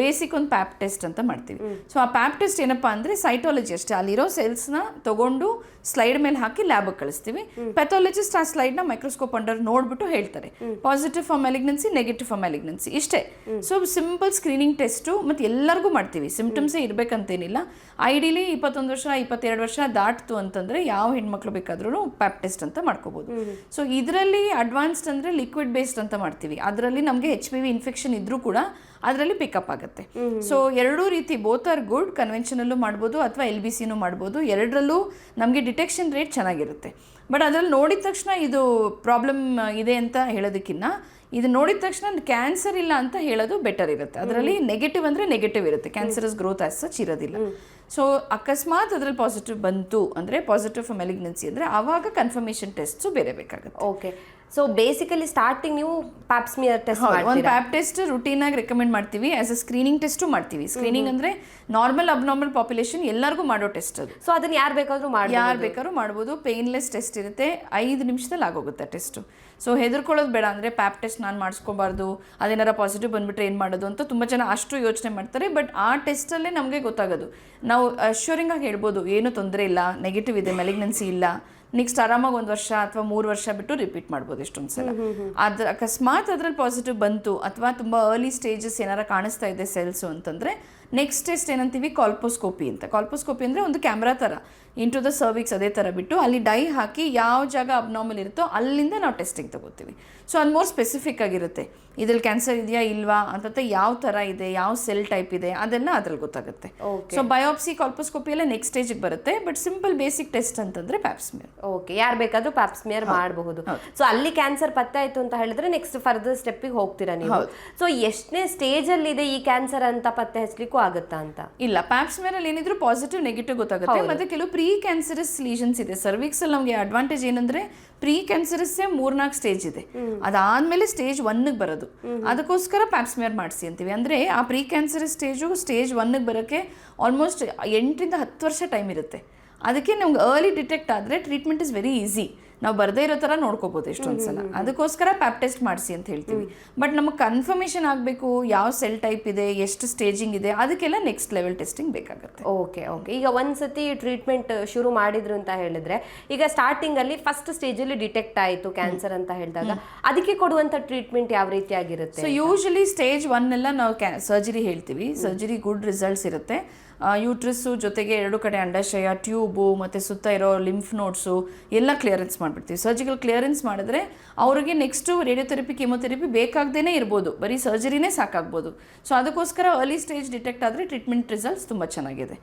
ಬೇಸಿಕ್ ಒಂದು ಪ್ಯಾಪ್ ಟೆಸ್ಟ್ ಅಂತ ಮಾಡ್ತೀವಿ. ಸೊ ಆ ಪ್ಯಾಪ್ ಟೆಸ್ಟ್ ಏನಪ್ಪ ಅಂದರೆ ಸೈಟಾಲಜಿ ಅಷ್ಟೇ ಅಲ್ಲಿರೋ ಸೆಲ್ಸ್ನ ತಗೊಂಡು ಸ್ಲೈಡ್ ಮೇಲೆ ಹಾಕಿ ಲ್ಯಾಬಿಗೆ ಕಳಿಸ್ತೀವಿ. ಪೆಥಾಲಜಿಸ್ಟ್ ಆ ಸ್ಲೈಡ್ನ ಮೈಕ್ರೋಸ್ಕೋಪ್ ಅಂಡರ್ ನೋಡ್ಬಿಟ್ಟು ಹೇಳ್ತಾರೆ. Positive for malignancy negative for malignancy ಇಷ್ಟೇ. ಸೊ ಸಿಂಪಲ್ ಸ್ಕ್ರೀನಿಂಗ್ ಟೆಸ್ಟು ಮತ್ತು ಎಲ್ಲರಿಗೂ ಮಾಡ್ತೀವಿ. ಸಿಂಪ್ಟಮ್ಸೇ ಇರಬೇಕಂತೇನಿಲ್ಲ. ಐಡಿಲಿ ಇಪ್ಪತ್ತೊಂದು ವರ್ಷ ಇಪ್ಪತ್ತೆರಡು ವರ್ಷ ದಾಟ್ತು ಅಂತಂದರೆ ಯಾವ ಹೆಣ್ಮಕ್ಳು ಬೇಕಾದ್ರೂ ಪ್ಯಾಪ್ ಟೆಸ್ಟ್ ಅಂತ ಮಾಡ್ಕೋಬೋದು. ಸೊ ಇದರಲ್ಲಿ ಅಡ್ವಾನ್ಸ್ಡ್ ಅಂದರೆ ಲಿಕ್ವಿಡ್ ಬೇಸ್ಡ್ ಅಂತ ಮಾಡ್ತೀವಿ. ಅದರಲ್ಲಿ ನಮಗೆ ಎಚ್ ಪಿ ವಿ ಇನ್ಫೆಕ್ಷನ್ ಇದ್ರೂ ಕೂಡ ಅದರಲ್ಲಿ ಪಿಕಪ್ ಆಗುತ್ತೆ. ಸೊ ಎರಡೂ ರೀತಿ ಬೋತ್ ಆರ್ ಗುಡ್ ಕನ್ವೆನ್ಷನಲ್ಲೂ ಮಾಡ್ಬೋದು ಅಥವಾ ಎಲ್ ಬಿ ಸಿನೂ ಮಾಡ್ಬೋದು. ಎರಡರಲ್ಲೂ ನಮಗೆ ಡಿಟೆಕ್ಷನ್ ರೇಟ್ ಚೆನ್ನಾಗಿರುತ್ತೆ. ಬಟ್ ಅದ್ರಲ್ಲಿ ನೋಡಿದ ತಕ್ಷಣ ಇದು ಪ್ರಾಬ್ಲಮ್ ಇದೆ ಅಂತ ಹೇಳೋದಕ್ಕಿನ್ನ ಇದು ನೋಡಿದ ತಕ್ಷಣ ಕ್ಯಾನ್ಸರ್ ಇಲ್ಲ ಅಂತ ಹೇಳೋದು ಬೆಟರ್ ಇರುತ್ತೆ. ಅದರಲ್ಲಿ ನೆಗೆಟಿವ್ ಅಂದರೆ ನೆಗೆಟಿವ್ ಇರುತ್ತೆ. ಕ್ಯಾನ್ಸರಸ್ ಗ್ರೋತ್ ಆಸ್ ಸಚ್ ಇರೋದಿಲ್ಲ. ಸೊ ಅಕಸ್ಮಾತ್ ಅದ್ರಲ್ಲಿ ಪಾಸಿಟಿವ್ ಬಂತು ಅಂದರೆ ಪಾಸಿಟಿವ್ ಮೆಲಿಗ್ನೆನ್ಸಿ ಅಂದರೆ ಆವಾಗ ಕನ್ಫರ್ಮೇಷನ್ ಟೆಸ್ಟ್ಸು ಬೇರೆ ಬೇಕಾಗುತ್ತೆ.
ಓಕೆ ಸೊ ಬೇಸಿಕಲಿ ಸ್ಟಾರ್ಟಿಂಗ್ ನೀವು ಪ್ಯಾಪ್ಸ್ಮಿಯರ್ ಟೆಸ್ಟ್
ಒಂದು ಪ್ಯಾಪ್ ಟೆಸ್ಟ್ ರುಟೀನ್ ಆಗಿ ರೆಕಮೆಂಡ್ ಮಾಡ್ತೀವಿ. ಆಸ್ ಅ ಸ್ಕ್ರೀನಿಂಗ್ ಟೆಸ್ಟು ಮಾಡ್ತೀವಿ. ಸ್ಕ್ರೀನಿಂಗ್ ಅಂದ್ರೆ ನಾರ್ಮಲ್ ಅಬ್ನಾರ್ಮಲ್ ಪಾಪ್ಯುಲೇಷನ್ ಎಲ್ಲರಿಗೂ ಮಾಡೋ ಟೆಸ್ಟ್ ಅದು.
ಸೊ ಅದನ್ನ ಯಾರು ಬೇಕಾದ್ರೂ ಮಾಡಿ
ಯಾರು ಬೇಕಾದ್ರೂ ಮಾಡ್ಬೋದು. ಪೇನ್ಲೆಸ್ ಟೆಸ್ಟ್ ಇರುತ್ತೆ. ಐದು ನಿಮಿಷದಲ್ಲಿ ಆಗೋಗುತ್ತೆ ಟೆಸ್ಟು ಸೊ ಹೆದರ್ಕೊಳ್ಳೋದು ಬೇಡ ಅಂದರೆ ಪ್ಯಾಪ್ ಟೆಸ್ಟ್ ನಾನು ಮಾಡಿಸ್ಕೋಬಾರ್ದು. ಅದೇನಾರ ಪಾಸಿಟಿವ್ ಬಂದ್ಬಿಟ್ರೆ ಏನು ಮಾಡೋದು ಅಂತ ತುಂಬ ಜನ ಅಷ್ಟು ಯೋಚನೆ ಮಾಡ್ತಾರೆ. ಬಟ್ ಆ ಟೆಸ್ಟಲ್ಲೇ ನಮಗೆ ಗೊತ್ತಾಗೋದು. ನಾವು ಅಶ್ಯೂರಿಂಗ್ ಆಗಿ ಹೇಳ್ಬೋದು ಏನೂ ತೊಂದರೆ ಇಲ್ಲ ನೆಗೆಟಿವ್ ಇದೆ ಮೆಲಿಗ್ನೆನ್ಸಿ ಇಲ್ಲ. ನೆಕ್ಸ್ಟ್ ಆರಾಮಾಗಿ ಒಂದು ವರ್ಷ ಅಥವಾ ಮೂರು ವರ್ಷ ಬಿಟ್ಟು ರಿಪೀಟ್ ಮಾಡ್ಬೋದು ಇಷ್ಟೊಂದು ಸಲ. ಅದ್ರ ಅಕಸ್ಮಾತ್ ಅದ್ರಲ್ಲಿ ಪಾಸಿಟಿವ್ ಬಂತು ಅಥವಾ ತುಂಬ ಅರ್ಲಿ ಸ್ಟೇಜಸ್ ಏನಾರ ಕಾಣಿಸ್ತಾ ಇದೆ ಸೆಲ್ಸು ಅಂತಂದ್ರೆ ನೆಕ್ಸ್ಟ್ ಟೆಸ್ಟ್ ಏನಂತೀವಿ ಕಾಲ್ಪೋಸ್ಕೋಪಿ ಅಂತ. ಕಾಲ್ಪೋಸ್ಕೋಪಿ ಅಂದ್ರೆ ಒಂದು ಕ್ಯಾಮ್ರಾ ಥರ ಇಂಟು ದ ಸರ್ವಿಕ್ಸ್ ಅದೇ ಥರ ಬಿಟ್ಟು ಅಲ್ಲಿ ಡೈ ಹಾಕಿ ಯಾವ ಜಾಗ ಅಬ್ನಾರ್ಮಲ್ ಇರುತ್ತೋ ಅಲ್ಲಿಂದ ನಾವು ಟೆಸ್ಟಿಂಗ್ ತಗೋತೀವಿ. ಸೊ ಅದು ಮೋರ್ ಸ್ಪೆಸಿಫಿಕ್ ಆಗಿರುತ್ತೆ. ಇದ್ರಲ್ಲಿ ಕ್ಯಾನ್ಸರ್ ಇದೆಯಾ ಇಲ್ವಾ? ಅಂತ ಯಾವ ಥರ ಇದೆ? ಯಾವ ಸೆಲ್ ಟೈಪ್ ಇದೆ? ಅದೆಲ್ಲ ಅದ್ರಲ್ಲಿ ಗೊತ್ತಾಗುತ್ತೆ. ಸೊ ಬಯೋಪ್ಸಿ ಕಾಲ್ಪೋಸ್ಕೋಪಿ ಎಲ್ಲ ನೆಕ್ಸ್ಟ್ ಸ್ಟೇಜಿಗೆ ಬರುತ್ತೆ. ಬಟ್ ಸಿಂಪಲ್ ಬೇಸಿಕ್ ಟೆಸ್ಟ್ ಅಂತಂದ್ರೆ ಪ್ಯಾಪ್ಸ್ಮಿಯರ್
ಓಕೆ ಯಾರು ಬೇಕಾದ್ರೂ ಪ್ಯಾಪ್ಸ್ಮಿಯರ್ ಮಾಡಬಹುದು. ಸೊ ಅಲ್ಲಿ ಕ್ಯಾನ್ಸರ್ ಪತ್ತೆ ಆಯ್ತು ಅಂತ ಹೇಳಿದ್ರೆ ನೆಕ್ಸ್ಟ್ ಫರ್ದರ್ ಸ್ಟೆಪ್ಪಿಗೆ ಹೋಗ್ತೀರಾ ನೀವು? ಸೊ ಎಷ್ಟನೇ ಸ್ಟೇಜ್ ಅಲ್ಲಿ ಇದೆ ಈ ಕ್ಯಾನ್ಸರ್ ಅಂತ ಪತ್ತೆ ಹಚ್ಚಲಿಕ್ಕೂ ಆಗುತ್ತಾ ಅಂತ?
ಇಲ್ಲ. ಪ್ಯಾಪ್ಸ್ಮಿಯರ್ ಅಲ್ಲಿ ಏನಿದ್ರು ಪಾಸಿಟಿವ್ ನೆಗೆಟಿವ್ ಗೊತ್ತಾಗುತ್ತೆ. ಮತ್ತೆ ಕೆಲವು ಪ್ರೀ ಕ್ಯಾನ್ಸರಸ್ ಲೀಷನ್ಸ್ ಇದೆ. ಸರ್ವಿಕ್ಸ್ ಅಲ್ಲಿ ನಮಗೆ ಅಡ್ವಾಂಟೇಜ್ ಏನಂದ್ರೆ ಪ್ರೀ ಕ್ಯಾನ್ಸರಸ್ಸೇ ಮೂರ್ನಾಲ್ಕು ಸ್ಟೇಜ್ ಇದೆ. ಅದಾದ್ಮೇಲೆ ಸ್ಟೇಜ್ ಒನ್ಗೆ ಬರೋದು. ಅದಕ್ಕೋಸ್ಕರ ಪ್ಯಾಪ್ಸ್ಮಿಯರ್ ಮಾಡಿಸಿ ಅಂತೀವಿ. ಅಂದ್ರೆ ಆ ಪ್ರೀ ಕ್ಯಾನ್ಸರಸ್ ಸ್ಟೇಜು ಸ್ಟೇಜ್ ಒನ್ಗೆ ಬರೋಕ್ಕೆ ಆಲ್ಮೋಸ್ಟ್ ಎಂಟರಿಂದ ಹತ್ತು ವರ್ಷ ಟೈಮ್ ಇರುತ್ತೆ. ಅದಕ್ಕೆ ನಮ್ಗೆ ಅರ್ಲಿ ಡಿಟೆಕ್ಟ್ ಆದರೆ ಟ್ರೀಟ್ಮೆಂಟ್ ಇಸ್ ವೆರಿ ಈಸಿ ನಾವು ಬರದೇ ಇರೋ ಥರ ನೋಡ್ಕೋಬೋದು ಎಷ್ಟೊಂದು ಸಲ ಅದಕ್ಕೋಸ್ಕರ ಪ್ಯಾಪ್ ಟೆಸ್ಟ್ ಮಾಡಿಸಿ ಅಂತ ಹೇಳ್ತೀವಿ. ಬಟ್ ನಮಗೆ ಕನ್ಫರ್ಮೇಷನ್ ಆಗಬೇಕು ಯಾವ ಸೆಲ್ ಟೈಪ್ ಇದೆ ಎಷ್ಟು ಸ್ಟೇಜಿಂಗ್ ಇದೆ ಅದಕ್ಕೆಲ್ಲ ನೆಕ್ಸ್ಟ್ ಲೆವೆಲ್ ಟೆಸ್ಟಿಂಗ್ ಬೇಕಾಗುತ್ತೆ.
Okay okay. ಈಗ ಒಂದ್ಸತಿ ಟ್ರೀಟ್ಮೆಂಟ್ ಶುರು ಮಾಡಿದ್ರು ಅಂತ ಹೇಳಿದ್ರೆ ಈಗ ಸ್ಟಾರ್ಟಿಂಗ್ ಅಲ್ಲಿ ಫಸ್ಟ್ ಸ್ಟೇಜ್ ಅಲ್ಲಿ ಡಿಟೆಕ್ಟ್ ಆಯಿತು ಕ್ಯಾನ್ಸರ್ ಅಂತ ಹೇಳಿದಾಗ ಅದಕ್ಕೆ ಕೊಡುವಂತ ಟ್ರೀಟ್ಮೆಂಟ್ ಯಾವ ರೀತಿಯಾಗಿರುತ್ತೆ
ಸೊ ಯೂಶಲಿ ಸ್ಟೇಜ್ ಒನ್ ಎಲ್ಲ ನಾವು ಸರ್ಜರಿ ಹೇಳ್ತೀವಿ. ಸರ್ಜರಿ ಗುಡ್ ರಿಸಲ್ಟ್ಸ್ ಇರುತ್ತೆ. ಯೂಟ್ರಸ್ಸು ಜೊತೆಗೆ ಎರಡು ಕಡೆ ಅಂಡಾಶಯ ಟ್ಯೂಬು ಮತ್ತು ಸುತ್ತ ಇರೋ ಲಿಂಫ್ ನೋಟ್ಸು ಎಲ್ಲ ಕ್ಲಿಯರೆನ್ಸ್ ಮಾಡಿಬಿಡ್ತೀವಿ. ಸರ್ಜಿಕಲ್ ಕ್ಲಿಯರೆನ್ಸ್ ಮಾಡಿದ್ರೆ ಅವರಿಗೆ ನೆಕ್ಸ್ಟು ರೇಡಿಯೋಥೆರಪಿ ಕೆಮೊಥೆರಪಿ ಬೇಕಾಗ್ದೇ ಇರ್ಬೋದು. ಬರೀ ಸರ್ಜರಿನೇ ಸಾಕಾಗ್ಬೋದು. ಸೊ ಅದಕ್ಕೋಸ್ಕರ ಅರ್ಲಿ ಸ್ಟೇಜ್ ಡಿಟೆಕ್ಟ್ ಆದರೆ ಟ್ರೀಟ್ಮೆಂಟ್ ರಿಸಲ್ಟ್ಸ್ ತುಂಬ ಚೆನ್ನಾಗಿದೆ.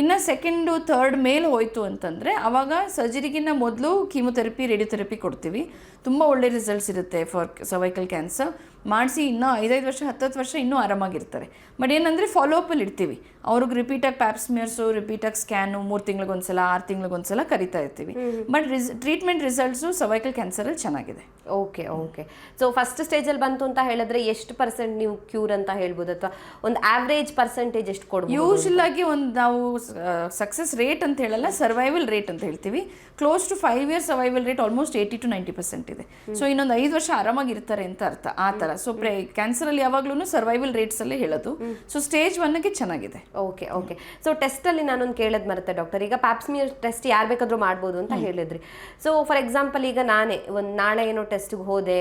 ಇನ್ನು ಸೆಕೆಂಡು ಥರ್ಡ್ ಮೇಲೆ ಹೋಯ್ತು ಅಂತಂದರೆ ಅವಾಗ ಸರ್ಜರಿಗಿನ್ನ ಮೊದಲು ಕೀಮೊಥೆರಪಿ ರೇಡಿಯೋಥೆರಪಿ ಕೊಡ್ತೀವಿ. ತುಂಬ ಒಳ್ಳೆ ರಿಸಲ್ಟ್ಸ್ ಇರುತ್ತೆ ಫಾರ್ ಸರ್ವೈಕಲ್ ಕ್ಯಾನ್ಸರ್ ಮಾಡಿಸಿ ಇನ್ನೂ ಐದೈದು ವರ್ಷ ಹತ್ತತ್ತು ವರ್ಷ ಇನ್ನೂ ಆರಾಮಾಗಿರ್ತಾರೆ. ಬಟ್ ಏನಂದರೆ ಫಾಲೋಅಪಲ್ಲಿ ಇಡ್ತೀವಿ ಅವ್ರಿಗೆ ರಿಪೀಟಾಗಿ ಪ್ಯಾಪ್ಸ್ಮಿಯರ್ಸು ರಿಪೀಟಾಗಿ ಸ್ಕ್ಯಾನು ಮೂರು ತಿಂಗಳಿಗೊಂದ್ಸಲ ಆರು ತಿಂಗಳಿಗೊಂದ್ಸಲ ಕರಿತಾ ಇರ್ತೀವಿ. ಬಟ್ ರಿಸ್ ಟ್ರೀಟ್ಮೆಂಟ್ ರಿಸಲ್ಟ್ಸು ಸರ್ವೈಕಲ್ ಕ್ಯಾನ್ಸರಲ್ಲಿ ಚೆನ್ನಾಗಿದೆ.
ಓಕೆ ಓಕೆ ಸೊ ಫಸ್ಟ್ ಸ್ಟೇಜಲ್ಲಿ ಬಂತು ಅಂತ ಹೇಳಿದ್ರೆ ಎಷ್ಟು ಪರ್ಸೆಂಟ್ ನೀವು ಕ್ಯೂರ್ ಅಂತ ಹೇಳ್ಬೋದು? ಅಥವಾ ಒಂದು ಆವ್ರೇಜ್ ಪರ್ಸೆಂಟೇಜ್ ಎಷ್ಟು ಕೊಡ್ಬೋದು
ಯೂಶಲ್ ಆಗಿ ಒಂದು ನಾವು ಸಕ್ಸಸ್ ರೇಟ್ ಅಂತ ಹೇಳಲ್ಲ ಸರ್ವೈವಲ್ ರೇಟ್ ಅಂತ ಹೇಳ್ತೀವಿ. Close to five years survival rate almost eighty to ninety percent ಇದೆ. ಸೊ ಇನ್ನೊಂದು ಐದು ವರ್ಷ ಆರಾಮಾಗಿರ್ತಾರೆ ಅಂತ ಅರ್ಥ. ಆ ಥರ. ಸೊ ಪ್ರೇ ಕ್ಯಾನ್ಸರಲ್ಲಿ ಯಾವಾಗ್ಲೂ ಸರ್ವೈವಲ್ ರೇಟ್ಸಲ್ಲೇ ಹೇಳೋದು. ಸೊ ಸ್ಟೇಜ್ ಒನ್ಗೆ ಚೆನ್ನಾಗಿದೆ.
ಓಕೆ ಓಕೆ ಸೊ ಟೆಸ್ಟಲ್ಲಿ ನಾನೊಂದು ಕೇಳೋದು ಮರುತ್ತೆ ಡಾಕ್ಟರ್ ಈಗ ಪ್ಯಾಪ್ಸ್ಮಿಯರ್ ಟೆಸ್ಟ್ ಯಾರು ಬೇಕಾದರೂ ಮಾಡ್ಬೋದು ಅಂತ ಹೇಳಿದ್ರಿ. ಸೊ ಫಾರ್ ಎಕ್ಸಾಂಪಲ್ ಈಗ ನಾನೇ ಒಂದು ನಾಳೆ ಏನೋ ಟೆಸ್ಟ್ಗೆ ಹೋದೆ